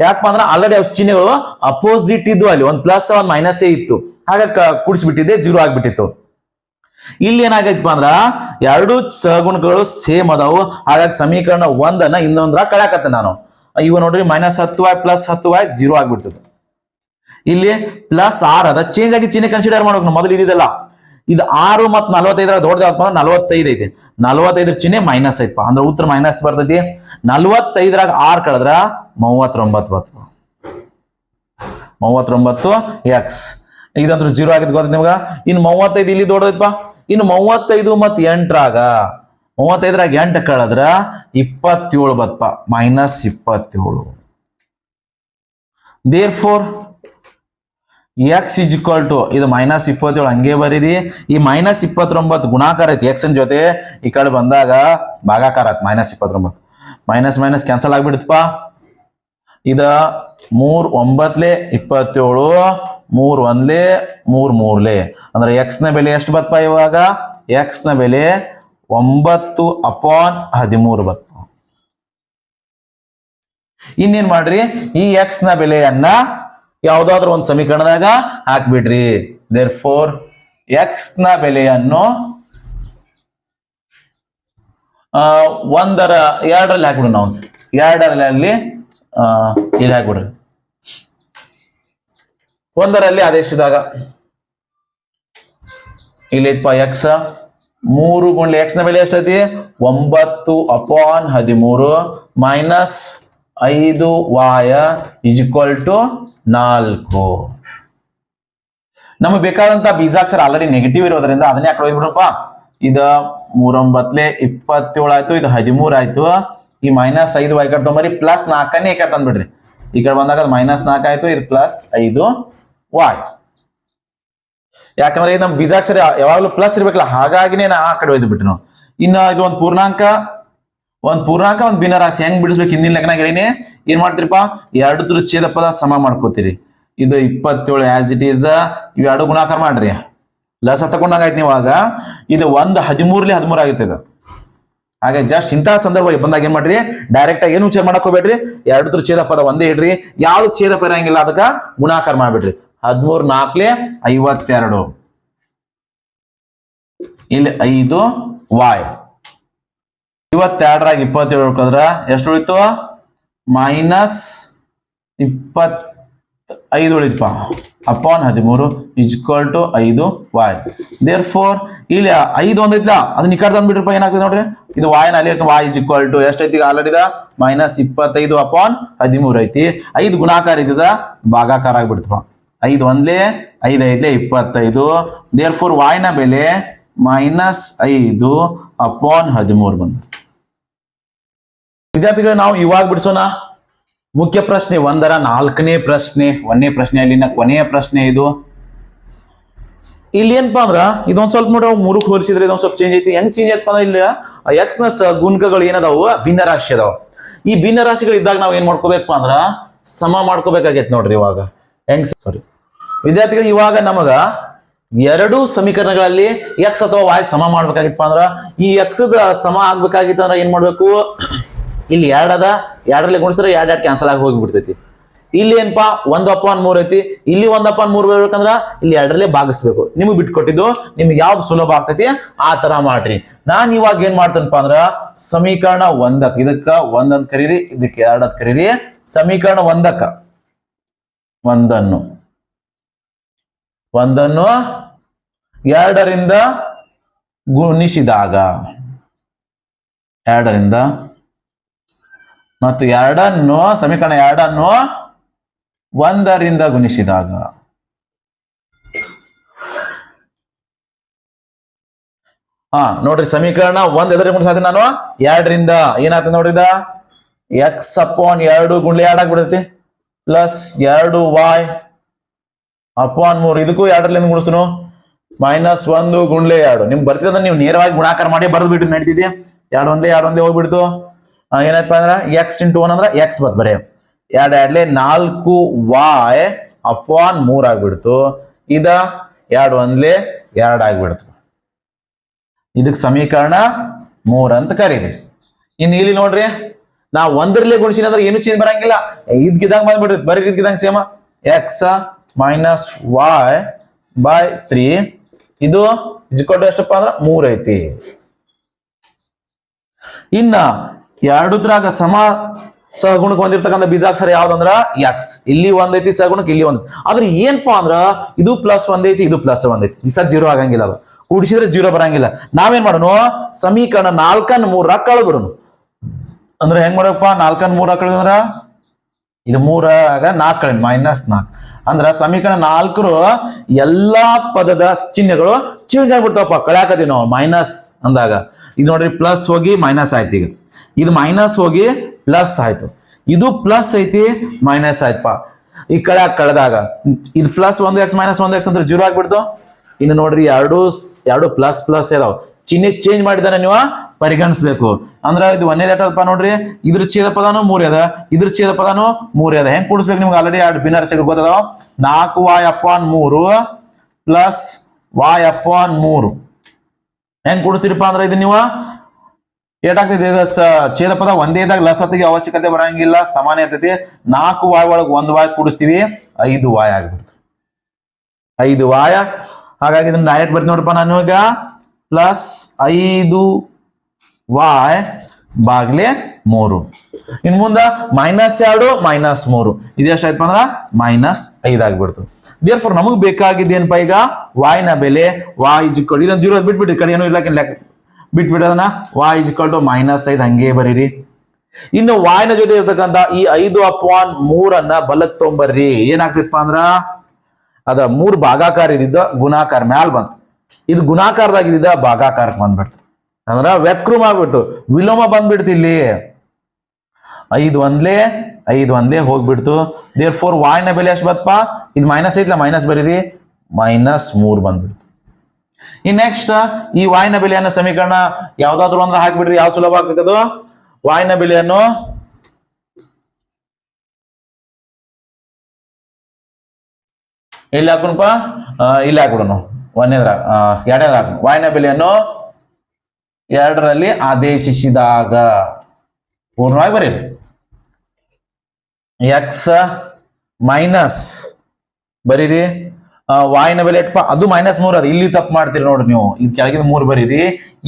ಯಾಕಪ್ಪ ಅಂದ್ರೆ ಆಲ್ರೆಡಿ ಅವ್ ಚಿಹ್ನೆಗಳು ಅಪೋಸಿಟ್ ಇದ್ವು ಅಲ್ಲಿ. ಒಂದ್ ಪ್ಲಸ್ ಒಂದ್ ಮೈನಸ್ ಇತ್ತು. ಹಾಗಾಗಿ ಕುಡಿಸ್ಬಿಟ್ಟಿದ್ದೆ ಜೀರೋ ಆಗ್ಬಿಟ್ಟಿತ್ತು. ಇಲ್ಲಿ ಏನಾಗೈತಪ್ಪ ಅಂದ್ರ ಎರಡು ಸಗುಣಗಳು ಸೇಮ್ ಅದಾವು. ಹಾಗಾಗಿ ಸಮೀಕರಣ ಒಂದನ್ನ ಇನ್ನೊಂದ್ರ ಕಳ್ಯಾಕತ್ತೆ ನಾನು. ಇವ ನೋಡ್ರಿ ಮೈನಸ್ ಹತ್ತು ವಾಯ್ ಪ್ಲಸ್ ಹತ್ತು ವಾಯ್ ಜೀರೋ ಆಗ್ಬಿಡ್ತದೆ. ಇಲ್ಲಿ ಪ್ಲಸ್ ಆರ್ ಅದ. ಚೇಂಜ್ ಆಗಿ ಚಿಹ್ನೆ ಕನ್ಸಿಡರ್ ಮಾಡ್ಬೇಕು ಮೊದಲು ಇದಿದೆಲ್ಲ ಇದು ಆರು ಮತ್ತು ನಲ್ವತ್ತೈದರ ದೊಡ್ಡದಾಗಪ್ಪ ಅಂದ್ರೆ ನಲವತ್ತೈದು ಐತಿ. ನಲವತ್ತೈದರ ಚಿಹ್ನೆ ಮೈನಸ್ ಐತಪ್ಪ ಅಂದ್ರೆ ಉತ್ತರ ಮೈನಸ್ ಬರ್ತೈತಿ. ನಲವತ್ತೈದರಾಗ ಆರು ಕಳೆದ್ರ ಮೂವತ್ತೊಂಬತ್ತು ಬರ್ತದೆ ಮೂವತ್ತೊಂಬತ್ತು ಎಕ್ಸ್ ಇದಂದ್ರೆ ಜೀರೋ ಆಗಿದ್ ಗೊತ್ತ ನಿಮ್ಗ? ಇನ್ನು ಮೂವತ್ತೈದು ಇಲ್ಲಿ ದೊಡ್ಡದೈತಪ್ಪ ಇನ್ನು ಮೂವತ್ತೈದು ಮತ್ತು ಎಂಟರಾಗ, ಮೂವತ್ತೈದರಾಗ ಎಂಟು ಕಳೆದ್ರ ಇಪ್ಪತ್ತೇಳು ಬತ್ಪ ಮೈನಸ್ ಇಪ್ಪತ್ತೇಳು. Therefore x is equal to ಇದು ಮೈನಸ್ ಇಪ್ಪತ್ತೇಳು, ಹಂಗೆ ಬರೀರಿ. ಈ ಮೈನಸ್ ಇಪ್ಪತ್ತೊಂಬತ್ತು ಗುಣಾಕಾರ ಐತಿ ಎಕ್ಸ್ ಜೊತೆ ಈ ಕಡೆ ಬಂದಾಗ ಭಾಗಾಕಾರ ಆಯ್ತು ಮೈನಸ್ ಇಪ್ಪತ್ತೊಂಬತ್ತು. ಮೈನಸ್ ಮೈನಸ್ ಕ್ಯಾನ್ಸಲ್ ಆಗ್ಬಿಡುತ್ತಪ್ಪ. ಇದ ಮೂರ್ ಒಂಬತ್ಲೆ ಇಪ್ಪತ್ತೇಳು, ಮೂರ್ ಒಂದ್ಲೆ ಮೂರ್ ಮೂರ್ಲೆ. ಅಂದ್ರೆ ಎಕ್ಸ್ನ ಬೆಲೆ ಎಷ್ಟು ಬತ್ಪ ಇವಾಗ? ಎಕ್ಸ್ನ ಬೆಲೆ ಒಂಬತ್ತು ಅಪಾನ್ ಹದಿಮೂರು ಬತ್ ಇನ್ನೇನ್ ಮಾಡ್ರಿ? ಈ ಎಕ್ಸ್ನ ಬೆಲೆಯನ್ನ ಯಾವ್ದಾದ್ರು ಒಂದು ಸಮೀಕರಣದಾಗ ಹಾಕ್ಬಿಡ್ರಿ. ದೇರ್ ಫೋರ್ ಎಕ್ಸ್ನ ಬೆಲೆಯನ್ನು ಒಂದರ ಎರಡರಲ್ಲಿ ಹಾಕ್ಬಿಡ್ರಿ ನಾವು. ಎರಡರಲ್ಲಿ ಇಲ್ಲಿ ಹಾಕ್ಬಿಡ್ರಿ ಒಂದರಲ್ಲಿ ಆದೇಶದಾಗ ಇಲ್ಲಿ ಇಪ್ಪ ಎಕ್ಸ್ ಮೂರು ಗುಂಡ್ಲಿ ಎಕ್ಸ್ನ ಬೆಲೆ ಎಷ್ಟೈತಿ? ಒಂಬತ್ತು ಅಪಾನ್ ಹದಿಮೂರು ಮೈನಸ್ ಐದು ವಾಯ ಇಸ್ ಈಕ್ವಲ್ ಟು ನಾಲ್ಕು. ನಮಗೆ ಬೇಕಾದಂತ ಬೀಜಾಕ್ಷರ ಆಲ್ರೆಡಿ ನೆಗೆಟಿವ್ ಇರೋದ್ರಿಂದ ಅದನ್ನೇ ಯಾಕೆ ಬಿಡ್ರಪ್ಪ ಇದ ಮೂರೊಂಬತ್ಲೆ ಇಪ್ಪತ್ತೇಳು ಆಯ್ತು, ಇದು ಹದಿಮೂರ್ ಆಯ್ತು. ಈ ಮೈನಸ್ ಐದು ವೈ ಕಟ್ ತೊಂಬರಿ ಪ್ಲಸ್ ನಾಲ್ಕನೇ ಏಕೆ ತಂದ್ಬಿಡ್ರಿ. ಈ ಕಡೆ ಬಂದಾಗ ಅದು ಮೈನಸ್ ನಾಲ್ಕು ಆಯ್ತು, ಇದು ಪ್ಲಸ್ ಐದು ವಾಯ್ ಯಾಕಂದ್ರೆ ನಮ್ ಬೀಜಾಕ್ಷರ ಯಾವಾಗಲೂ ಪ್ಲಸ್ ಇರ್ಬೇಕಲ್ಲ, ಹಾಗಾಗಿನೇ ನಾ ಆ ಕಡೆ ಒಯ್ದು ಬಿಟ್ಟು ನಾವು ಇನ್ನು ಇದು ಒಂದು ಪೂರ್ಣಾಂಕ ಒಂದ್ ಪೂರ್ಣಾಂಕ, ಒಂದ್ ಭಿನ್ನರಾಶಿ ಹೆಂಗ್ ಬಿಡಿಸ್ಬೇಕು ಹಿಂದಿನ ಲೆಕ್ಕನ ಹೇಳಿನಿ? ಏನ್ ಮಾಡ್ತಿರಪ್ಪ? ಎರಡು ಛೇದ ಪದ ಸಮ ಮಾಡ್ಕೋತೀರಿ. ಇದು ಇಪ್ಪತ್ತೇಳು ಆಸ್ ಇಟ್ ಈಸ್ ಇವ್ ಎರಡು ಗುಣಾಕಾರ ಮಾಡ್ರಿ. ಲಸ ತಗೊಂಡಂಗ ಆಯ್ತು ನೀವಾಗ ಇದು ಒಂದು ಹದಿಮೂರ್ಲಿ ಹದಿಮೂರ್ ಆಗುತ್ತೆ ಇದು. ಹಾಗೆ ಜಸ್ಟ್ ಇಂತಹ ಸಂದರ್ಭ ಬಂದಾಗ ಏನ್ ಮಾಡ್ರಿ? ಡೈರೆಕ್ಟ್ ಆಗಿ ಏನು ವಿಚಾರ ಮಾಡಕ್ ಹೋಗ್ಬೇಡ್ರಿ? ಎರಡು ಛೇದ ಪದ ಒಂದೇ ಇಡ್ರಿ. ಯಾವ್ದು ಛೇದ ಪದ ಇರಂಗಿಲ್ಲ ಅದಕ್ಕ ಗುಣಾಕಾರ ಮಾಡ್ಬಿಡ್ರಿ. ಹದಿಮೂರ್ ನಾಲ್ಕಲೆ ಐವತ್ತೆರಡು. ಇಲ್ಲಿ ಐದು ವಾಯ್ ಇವತ್ತೆರಡರಾಗ ಇಪ್ಪತ್ತೇಳು ಉಳ್ಕೊಂಡ್ರ ಎಷ್ಟು ಉಳಿತು? ಮೈನಸ್ ಇಪ್ಪತ್ ಐದು ಉಳಿತಪ್ಪ. ಅಪಾನ್ ಹದಿಮೂರು ಇಜ್ಕ್ವಲ್ ಟು ಐದು ವಾಯ್ ದೇರ್ ಫೋರ್ ಇಲ್ಲಿ ಐದು ಒಂದೈತ್ಲ ಅದನ್ನ ಈ ಕಡೆ ತಂದ್ಬಿಟ್ರಪ್ಪ ಏನಾಗ್ತದೆ ನೋಡ್ರಿ? ಇದು ವಾಯ್ನ ಅಲ್ಲಿ ಇರ್ತದೆ. ವಾಯ್ ಇಸ್ ಈಕ್ವಲ್ ಟು ಎಷ್ಟೈತಿ ಆಲ್ರೆಡಿ ಮೈನಸ್ ಇಪ್ಪತ್ತೈದು ಅಪಾನ್ ಹದಿಮೂರು ಐತಿ. ಐದು ಗುಣಾಕಾರ ಇದ್ದದ ಭಾಗಾಕಾರ ಆಗ್ಬಿಡ್ತಪ್ಪ. ಐದು ಒಂದ್ಲೇ, ಐದು ಐದ್ಲೆ ಇಪ್ಪತ್ತೈದು. ದೇರ್ ಫೋರ್ ವಾಯ್ನ ಬೆಲೆ ಮೈನಸ್ ಐದು ಅಪಾನ್ ಹದಿಮೂರು ಬಂದು ವಿದ್ಯಾರ್ಥಿಗಳು, ನಾವು ಇವಾಗ ಬಿಡಿಸೋಣ. ಮುಖ್ಯ ಪ್ರಶ್ನೆ, ಒಂದರ ನಾಲ್ಕನೇ ಪ್ರಶ್ನೆ, ಒಂದನೇ ಪ್ರಶ್ನೆ, ಅಲ್ಲಿನ ಕೊನೆಯ ಪ್ರಶ್ನೆ ಇದು. ಇಲ್ಲಿ ಏನಪ್ಪಾ ಅಂದ್ರ, ಇದೊಂದ್ ಸ್ವಲ್ಪ ನೋಡ್ರಿ ಮೂರಕ್ಕೆ ಹೋಲಿಸಿದ್ರೆ ಇದೊಂದ್ ಸ್ವಲ್ಪ ಚೇಂಜ್ ಐತಿ. ಹೆಂಗ್ ಚೇಂಜ್ ಐತಪ್ಪ ಅಂದ್ರೆ ಇಲ್ಲಿ ಎಕ್ಸ್ನ ಗುಣಕಗಳು ಏನದಾವು? ಭಿನ್ನ ರಾಶಿ ಅದಾವ. ಈ ಭಿನ್ನ ರಾಶಿಗಳು ಇದ್ದಾಗ ನಾವ್ ಏನ್ ಮಾಡ್ಕೋಬೇಕಪ್ಪ ಅಂದ್ರ, ಸಮ ಮಾಡ್ಕೋಬೇಕಾಗೈತಿ ನೋಡ್ರಿ ಇವಾಗ. ಹೆಂಗ್ ಸಾರಿ ವಿದ್ಯಾರ್ಥಿಗಳು, ಇವಾಗ ನಮಗ ಎರಡು ಸಮೀಕರಣಗಳಲ್ಲಿ ಎಕ್ಸ್ ಅಥವಾ ವಾಯ್ ಸಮ ಮಾಡ್ಬೇಕಾಗಿತ್ತಪ್ಪ ಅಂದ್ರ, ಈ ಎಕ್ಸ್ ಸಮ ಆಗ್ಬೇಕಾಗಿತ್ತಂದ್ರ ಏನ್ ಮಾಡ್ಬೇಕು? ಇಲ್ಲಿ ಎರಡದ ಎರಡರಲ್ಲಿ ಗುಣಿಸಿದ್ರೆ ಎರಡು ಎರಡು ಕ್ಯಾನ್ಸಲ್ ಆಗಿ ಹೋಗಿಬಿಡ್ತೈತಿ. ಇಲ್ಲಿ ಏನಪ್ಪಾ ಒಂದು ಅಪಾನ್ ಮೂರು ಐತಿ. ಇಲ್ಲಿ ಒಂದು ಅಪಾನ್ ಮೂರ್ ಬರ್ಬೇಕಂದ್ರ ಇಲ್ಲಿ ಎರಡರಲ್ಲೇ ಭಾಗಿಸ್ಬೇಕು. ನಿಮಗೆ ಬಿಟ್ಕೊಟ್ಟಿದ್ದು, ನಿಮ್ಗೆ ಯಾವ್ದು ಸುಲಭ ಆಗ್ತೈತಿ, ಆ ತರ ಮಾಡ್ರಿ. ನಾನು ಇವಾಗ ಏನ್ ಮಾಡ್ತೇನಪ್ಪ ಅಂದ್ರ, ಸಮೀಕರಣ ಒಂದಕ್ಕ, ಇದಕ್ಕ ಒಂದಂದ್ ಕರೀರಿ, ಇದಕ್ಕೆ ಎರಡದ್ ಕರೀರಿ. ಸಮೀಕರಣ ಒಂದಕ್ಕ. ಒಂದನ್ನು. ಒಂದನ್ನು ಎರಡರಿಂದ ಗುಣಿಸಿದಾಗ. ಎರಡರಿಂದ ಮತ್ತು ಎರಡನ್ನು ಸಮೀಕರಣ ಎರಡನ್ನು ಒಂದರಿಂದ ಗುಣಿಸಿದಾಗ. ಹಾ, ನೋಡ್ರಿ, ಸಮೀಕರಣ ಒಂದ್ ಎದರ ಗುಣಿಸಾದ ನಾನು. ಎರಡರಿಂದ ಏನಾಯ್ತು ನೋಡಿದ ಎಕ್ಸ್ ಅಪಾನ್ ಎರಡು ಗುಂಡ್ಲಿ ಎರಡು ಆಗ್ಬಿಡತಿ ಪ್ಲಸ್ ಎರಡು ವಾಯ್ ಅಪಾನ್ ಮೂರು. ಇದಕ್ಕೂ ಎರಡರಿಂದ ಗುಣಿಸ್ನು. ಮೈನಸ್ ಒಂದು ಗುಂಡ್ಲೆ ಎರಡು. ನಿಮ್ಗೆ ಬರ್ತಿದ್ರೆ ನೀವು ನೇರವಾಗಿ ಗುಣಾಕಾರ ಮಾಡಿ ಬರೆದು ಬಿಟ್ಟು ನಡೀತಿದ್ಯಾ? ಎರಡು ಒಂದೇ ಎರಡು ಒಂದೇ ಹೋಗ್ಬಿಡ್ತು. ಆ, ಏನಾಯ್ತಪ್ಪ ಅಂದ್ರ ಎಕ್ಸ್ ಇಂಟು ಒನ್ ಅಂದ್ರ ಎಕ್ಸ್ ಬತ್ ಬರೀ. ಎರಡ್ ಎರಡ್ಲೆ ನಾಲ್ಕು ವಾಯ್ ಅಪಾನ್ ಮೂರ್ ಆಗ್ಬಿಡ್ತು. ಇದ ಎರಡು ಒಂದ್ಲೆ ಎರಡ್ ಆಗ್ಬಿಡ್ತು. ಇದಕ್ ಸಮೀಕರಣ ಮೂರ್ ಅಂತ ಕರೀರಿ. ಇನ್ ಇಲ್ಲಿ ನೋಡ್ರಿ ನಾ ಒಂದರಲ್ಲೇ ಗುಣಿಸಿನ ಅಂದ್ರೆ ಏನು ಚೇಂಜ್ ಬರಂಗಿಲ್ಲ. ಇದ್ಗಿದಂಗ್ ಬಂದ್ಬಿಡ್ರಿ. ಬರೀ ಇದ್ಗಿದಂಗ್ same x minus y by three ಇದು ಇಜ್ಕೊಟ್ಟು ಎಷ್ಟಪ್ಪ ಅಂದ್ರ ಮೂರ್ ಐತಿ. ಇನ್ನ ಎರಡುದ್ರಾಗ ಸಮ ಸಹಗುಣಕ್ಕೆ ಹೊಂದಿರ್ತಕ್ಕಂಥ ಬೀಜಾಕ್ಷರ ಯಾವ್ದಂದ್ರ ಎಕ್ಸ್ ಇಲ್ಲಿ ಒಂದೈತಿ ಸಹಗುಣಕ್ಕೆ ಇಲ್ಲಿ ಒಂದ್. ಆದ್ರೆ ಏನ್ಪಾ ಅಂದ್ರ ಇದು ಪ್ಲಸ್ ಒಂದೈತಿ, ಇದು ಪ್ಲಸ್ ಒಂದೈತಿ. ಈ ಸತ್ ಜೀರೋ ಆಗಂಗಿಲ್ಲ ಅದು. ಕೂಡಿಸಿದ್ರೆ ಜೀರೋ ಬರಂಗಿಲ್ಲ. ನಾವೇನ್ ಮಾಡೋಣ ಸಮೀಕರಣ ನಾಲ್ಕನ್ ಮೂರ ಕಳ್ಬಿಡೋಣ ಅಂದ್ರೆ ಹೆಂಗ್ ಮಾಡಪ್ಪ? ನಾಲ್ಕನ್ ಮೂರ ಕಳೆದಂದ್ರ? ಇದು ಮೂರಾಗ ನಾಲ್ಕು ಕಳೆ ಮೈನಸ್ ನಾಲ್ಕು ಅಂದ್ರ ಸಮೀಕರಣ ನಾಲ್ಕರು ಎಲ್ಲಾ ಪದದ ಚಿಹ್ನೆಗಳು ಚೇಂಜ್ ಆಗ್ಬಿಡ್ತಾವಪ್ಪ. ಕಳ್ಯಾಕತ್ತೀವಿ ನಾವು ಮೈನಸ್ ಅಂದಾಗ. ಇದು ನೋಡ್ರಿ ಪ್ಲಸ್ ಹೋಗಿ ಮೈನಸ್ ಆಯ್ತು ಈಗ. ಇದು ಮೈನಸ್ ಹೋಗಿ ಪ್ಲಸ್ ಆಯ್ತು. ಇದು ಪ್ಲಸ್ ಐತಿ ಮೈನಸ್ ಆಯ್ತಪ್ಪ ಈ ಕಡೆ ಕಳೆದಾಗ, ಇದು ಪ್ಲಸ್ ಒಂದು ಎಕ್ಸ್ ಮೈನಸ್ ಒಂದು ಎಕ್ಸ್ ಅಂದ್ರೆ ಜೀರೋ ಆಗ್ಬಿಡ್ತು. ಇನ್ನು ನೋಡ್ರಿ ಎರಡು ಎರಡು ಪ್ಲಸ್ ಪ್ಲಸ್ ಇದಾವ. ಚಿಹ್ನೆ ಚೇಂಜ್ ಮಾಡಿದಾನೆ ನೀವು, ಪರಿಗಣಿಸ್ಬೇಕು. ಅಂದ್ರ ಇದು ಒಂದೇ ಎಟ್ಟದಪ್ಪ ನೋಡ್ರಿ, ಇದ್ರ ಛೇದ ಪದಾನು ಮೂರ್ ಅದ. ಇದ್ರ ಛೇದ ಪದಾನು ಮೂರ್ ಅದ. ಹೆಂಗ್ ಕೂಡಿಸ್ಬೇಕು ನಿಮ್ಗೆ ಆಲ್ರೆಡಿ ಎರಡು ಬಿನ್ನರ್ ಸಿಗ ಗೊತ್ತದಾವ ನಾಲ್ಕು ವಾಯ್ ಅಪಾನ್ ಮೂರು ಪ್ಲಸ್ ವಾಯ್ ಅಪಾನ್ ಮೂರು. ಹೆಂಗ್ ಕೂಡಿಸ್ತೀರಪ್ಪ ಅಂದ್ರೆ ಇದು ನೀವು? ಏಟಾಗ್ತೈತಿ, ಈಗ ಛೇದ ಪದ ಒಂದೇ ಇದ್ದಾಗ ಲಸತಿಗೆ ಅವಶ್ಯಕತೆ ಬರಂಗಿಲ್ಲ. ಸಮಾನ ಇರ್ತೈತಿ ನಾಲ್ಕು ವಾಯ್ ಒಳಗೆ ಒಂದು ವಾಯ್ ಕೂಡಿಸ್ತೀವಿ, ಐದು ವಾಯ್ ಆಗ್ಬಿಡ್ತು. ಐದು ವಾಯ. ಹಾಗಾಗಿ ಇದನ್ನ ಡೈರೆಕ್ಟ್ ಬರ್ತೀನಿ ನೋಡಪ್ಪ ನಾನು ಈಗ. ಪ್ಲಸ್ ಐದು ವಾಯ್. ಬಾಗ್ಲೆ ಮೂರು. ಇನ್ ಮುಂದ ಮೈನಸ್ ಎರಡು ಮೈನಸ್ ಮೂರು. ಇದು ಎಷ್ಟಾಯ್ತು ಅಂದ್ರ ಮೈನಸ್ ಐದಾಗ್ಬಿಡ್ತು ದೇರ್ ಫೋರ್ ನಮಗ್ ಬೇಕಾಗಿದ್ದೇನಪ್ಪ ಈಗ? ನ ಬೆಲೆ ವಾಯ್ ಇಕ್ವಲ್ ಇದನ್ನ ಜೀರೋ ಬಿಟ್ಬಿಟ್ರಿ ಕಡೆ ಏನು ಇಲ್ಲ ಬಿಟ್ಬಿಡೋದನ್ನ ವಾಯ್ ಇಕ್ವಲ್ ಟು ಮೈನಸ್ ಐದು, ಹಂಗೆ ಬರೀರಿ. ಇನ್ನು ವಾಯ್ನ ಜೊತೆ ಇರ್ತಕ್ಕಂಥ ಈ ಐದು ಅಪಾನ್ ಮೂರನ್ನ ಬಲಕ್ ತೊಂಬರ್ರಿ. ಏನಾಗ್ತಿತ್ತಪ್ಪ ಅಂದ್ರ? ಅದ ಮೂರ್ ಭಾಗಾಕಾರ ಇದ್ದಿದ್ದ ಗುಣಾಕಾರ ಮ್ಯಾಲ್ ಬಂತು. ಇದು ಗುಣಾಕಾರದಾಗ ಇದ್ದಿದ್ದ ಭಾಗಾಕಾರಕ್ಕೆ ಬಂದ್ಬಿಡ್ತು. ಅಂದ್ರ ವ್ಯತ್ಕ್ರಮ ಆಗ್ಬಿಡ್ತು. ವಿಲೋಮ ಬಂದ್ಬಿಡ್ತು ಇಲ್ಲಿ. ಐದು ಒಂದ್ಲೆ ಐದು ಒಂದ್ಲೆ ಹೋಗ್ಬಿಡ್ತು. ದೇರ್ ಫೋರ್ ವಾಯ್ನ ಬೆಲೆ ಎಷ್ಟು ಬತ್ತಪ್ಪ ಇದು ಮೈನಸ್ ಐತ್ಲ? ಮೈನಸ್ ಬರೀರಿ? ಮೈನಸ್ ಮೂರ್ ಬಂದ್ಬಿಡ್ತು. ಇನ್ ನೆಕ್ಸ್ಟ್ ಈ ವಾಯ್ನ ಬೆಲೆಯನ್ನ ಸಮೀಕರಣ ಯಾವ್ದಾದ್ರು ಅಂದ್ರೆ ಹಾಕ್ಬಿಡ್ರಿ. ಯಾವ ಸುಲಭ ಆಗ್ತದೆ ಅದು? ವಾಯ್ನ ಬೆಲೆಯನ್ನು ಇಲ್ಲಿ ಹಾಕೋಣಪ್ಪ ಇಲ್ಲಿ ಹಾಕ್ಬಿಡೋಣ. ಒಂದೇದ್ರ ಎರಡನೇದ್ರ ಹಾಕೋಣ ವಾಯ್ನ ಬೆಲೆಯನ್ನು ಎರಡರಲ್ಲಿ ಆದೇಶಿಸಿದಾಗ. ಪೂರ್ಣವಾಗಿ ಬರೀರಿ. ಎಕ್ಸ್ ಮೈನಸ್ ಬರೀರಿ. ವಾಯಿನ ಬೆಲೆ ಎಟ್ಪ? ಅದು ಮೈನಸ್ ಮೂರ್, ಅದು ಇಲ್ಲಿ ತಪ್ಪು ಮಾಡ್ತೀರಿ ನೋಡ್ರಿ ನೀವು. ಇದು ಕೆಳಗಿನ ಮೂರ್ ಬರೀರಿ.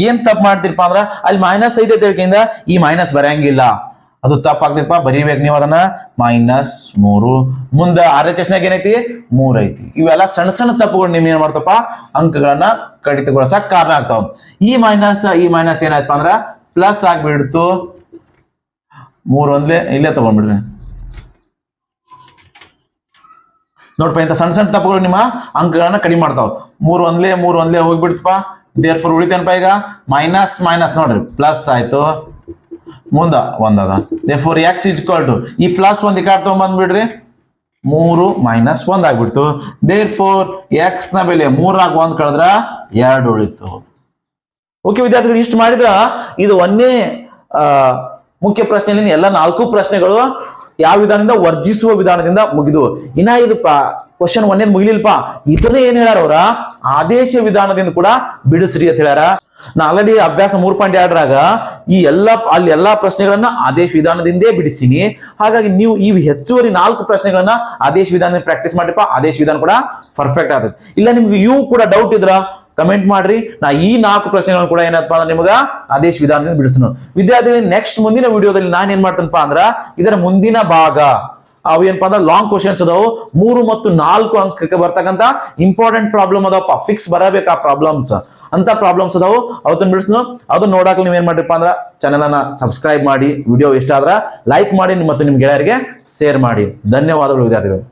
ಏನ್ ತಪ್ಪು ಮಾಡ್ತೀರಪ್ಪ ಅಂದ್ರ, ಅಲ್ಲಿ ಮೈನಸ್ ಐತೆ ತಿಳ್ಕಿಂದ ಈ ಮೈನಸ್ ಬರಂಗಿಲ್ಲ ಅದು ತಪ್ಪಾಗ್ತೈತಪ್ಪ ಬರೀಬೇಕು ನೀವು ಅದನ್ನ ಮೈನಸ್ ಮೂರು. ಮುಂದ ಆರ್ ಎಚ್ ಎಸ್ನಾಗ ಏನೈತಿ? ಮೂರ್ ಐತಿ ಇವೆಲ್ಲ ಸಣ್ಣ ಸಣ್ಣ ತಪ್ಪುಗಳು ನಿಮ್ ಏನ್ ಮಾಡ್ತಪ್ಪ? ಅಂಕಗಳನ್ನ ಕಡಿತಗೊಳಿಸಕ್ ಕಾರಣ ಆಗ್ತಾವ. ಈ ಮೈನಸ್ ಈ ಮೈನಸ್ ಏನಾಯ್ತಪ್ಪ ಅಂದ್ರ ಪ್ಲಸ್ ಆಗ್ಬಿಡ್ತು. ಮೂರು ಒಂದ್ಲೆ, ಇಲ್ಲೇ ತಗೊಂಡ್ಬಿಡ್ರಿ. ನೋಡ್ಪ, ಇಂಥ ಸಣ್ಣ ಸಣ್ಣ ತಪ್ಪುಗಳು ನಿಮ್ಮ ಅಂಕಗಳನ್ನ ಕಡಿಮೆ ಮಾಡ್ತಾವ. ಮೂರು ಒಂದ್ಲೆ ಮೂರು ಒಂದ್ಲೆ ಹೋಗ್ಬಿಡ್ತಪ್ಪ. ದೇರ್ ಫೋರ್ ಉಳಿತೇನಪ್ಪ ಈಗ? ಮೈನಸ್ ಮೈನಸ್ ನೋಡ್ರಿ ಪ್ಲಸ್ ಆಯ್ತು. ಮುಂದ, ಒಂದದ. Therefore x is equal to ಈ ಪ್ಲಸ್ ಒಂದು ಕಾರ್ಡ್ ತಗೊಂಡ್ಬಂದ್ಬಿಡ್ರಿ ಮೂರು ಮೈನಸ್ ಒಂದ್ ಆಗ್ಬಿಡ್ತು. ದೇರ್ ಫೋರ್ ಎಕ್ಸ್ನ ಬೆಲೆ ಮೂರಾಗ ಒಂದ್ ಕಳೆದ್ರ ಎರಡು ಉಳಿತು. ಓಕೆ ವಿದ್ಯಾರ್ಥಿಗಳು, ಇಷ್ಟು ಮಾಡಿದ್ರ ಇದು ಒಂದೇ ಮುಖ್ಯ ಪ್ರಶ್ನೆಯಲ್ಲಿ ಎಲ್ಲ ನಾಲ್ಕು ಪ್ರಶ್ನೆಗಳು ಯಾವ ವಿಧಾನದಿಂದ ವರ್ಜಿಸುವ ವಿಧಾನದಿಂದ ಮುಗಿದು. ಇನ್ನ ಇದು ಕ್ವಶನ್ ಒಂದೇದ್ ಮುಗಿಲಿಲ್ಪ ಇದನ್ನೇ ಏನ್ ಹೇಳ್ಯಾರ ಅವ್ರ? ಆದೇಶ ವಿಧಾನದಿಂದ ಕೂಡ ಬಿಡಿಸ್ರಿ ಅಂತ ಹೇಳ್ಯಾರ. ನಾ ಆಲ್ರೆಡಿ ಅಭ್ಯಾಸ ಮೂರ್ ಪಾಯಿಂಟ್ ಎರಡರಾಗ ಈ ಎಲ್ಲಾ, ಅಲ್ಲಿ ಎಲ್ಲಾ ಪ್ರಶ್ನೆಗಳನ್ನ ಆದೇಶ ವಿಧಾನದಿಂದೇ ಬಿಡಿಸಿನಿ. ಹಾಗಾಗಿ ನೀವು ಈ ಹೆಚ್ಚುವರಿ ನಾಲ್ಕು ಪ್ರಶ್ನೆಗಳನ್ನ ಆದೇಶ ವಿಧಾನದಿಂದ ಪ್ರಾಕ್ಟೀಸ್ ಮಾಡಿಪ್ಪ ಆದೇಶ ವಿಧಾನ ಕೂಡ ಪರ್ಫೆಕ್ಟ್ ಆಗುತ್ತೆ ಇಲ್ಲ ನಿಮ್ಗೆ ಇವು ಕೂಡ ಡೌಟ್ ಇದ್ರ ಕಮೆಂಟ್ ಮಾಡ್ರಿ. ನಾ ಈ ನಾಲ್ಕು ಪ್ರಶ್ನೆಗಳನ್ನು ಕೂಡ ಏನಪ್ಪಾ ಅಂದ್ರೆ ನಿಮಗ ಆದೇಶ ವಿಧಾನದಿಂದ ಬಿಡಿಸ್ತೀನಿ ವಿದ್ಯಾರ್ಥಿಗಳು ನೆಕ್ಸ್ಟ್ ಮುಂದಿನ ವಿಡಿಯೋದಲ್ಲಿ ನಾನು ಏನ್ ಮಾಡ್ತೇನಪ್ಪ ಅಂದ್ರ ಇದರ ಮುಂದಿನ ಭಾಗ. ಅವು ಏನಪ್ಪ ಅಂದ್ರೆ ಲಾಂಗ್ ಕ್ವಶನ್ಸ್ ಅದಾವು. ಮೂರು ಮತ್ತು ನಾಲ್ಕು ಅಂಕಕ್ಕೆ ಬರ್ತಕ್ಕಂತ ಇಂಪಾರ್ಟೆಂಟ್ ಪ್ರಾಬ್ಲಮ್ ಅದಾವಪ್ಪ. ಫಿಕ್ಸ್ ಬರಬೇಕು ಆ ಪ್ರಾಬ್ಲಮ್ಸ್ ಅಂತ ಪ್ರಾಬ್ಲಮ್ಸ್ ಅದಾವು. ಅವತ್ತನ್ನು ಬಿಡಿಸ್ನು ಅದನ್ನ ನೋಡಾಕ ನೀವ್ ಏನ್ ಮಾಡ್ರಿಪ್ಪ ಅಂದ್ರೆ ಚಾನಲನ್ನ ಸಬ್ಸ್ಕ್ರೈಬ್ ಮಾಡಿ. ವಿಡಿಯೋ ಇಷ್ಟ ಆದ್ರೆ ಲೈಕ್ ಮಾಡಿ ಮತ್ತು ನಿಮ್ಮ ಗೆಳೆಯರಿಗೆ ಶೇರ್ ಮಾಡಿ. ಧನ್ಯವಾದಗಳು ವಿದ್ಯಾರ್ಥಿಗಳು.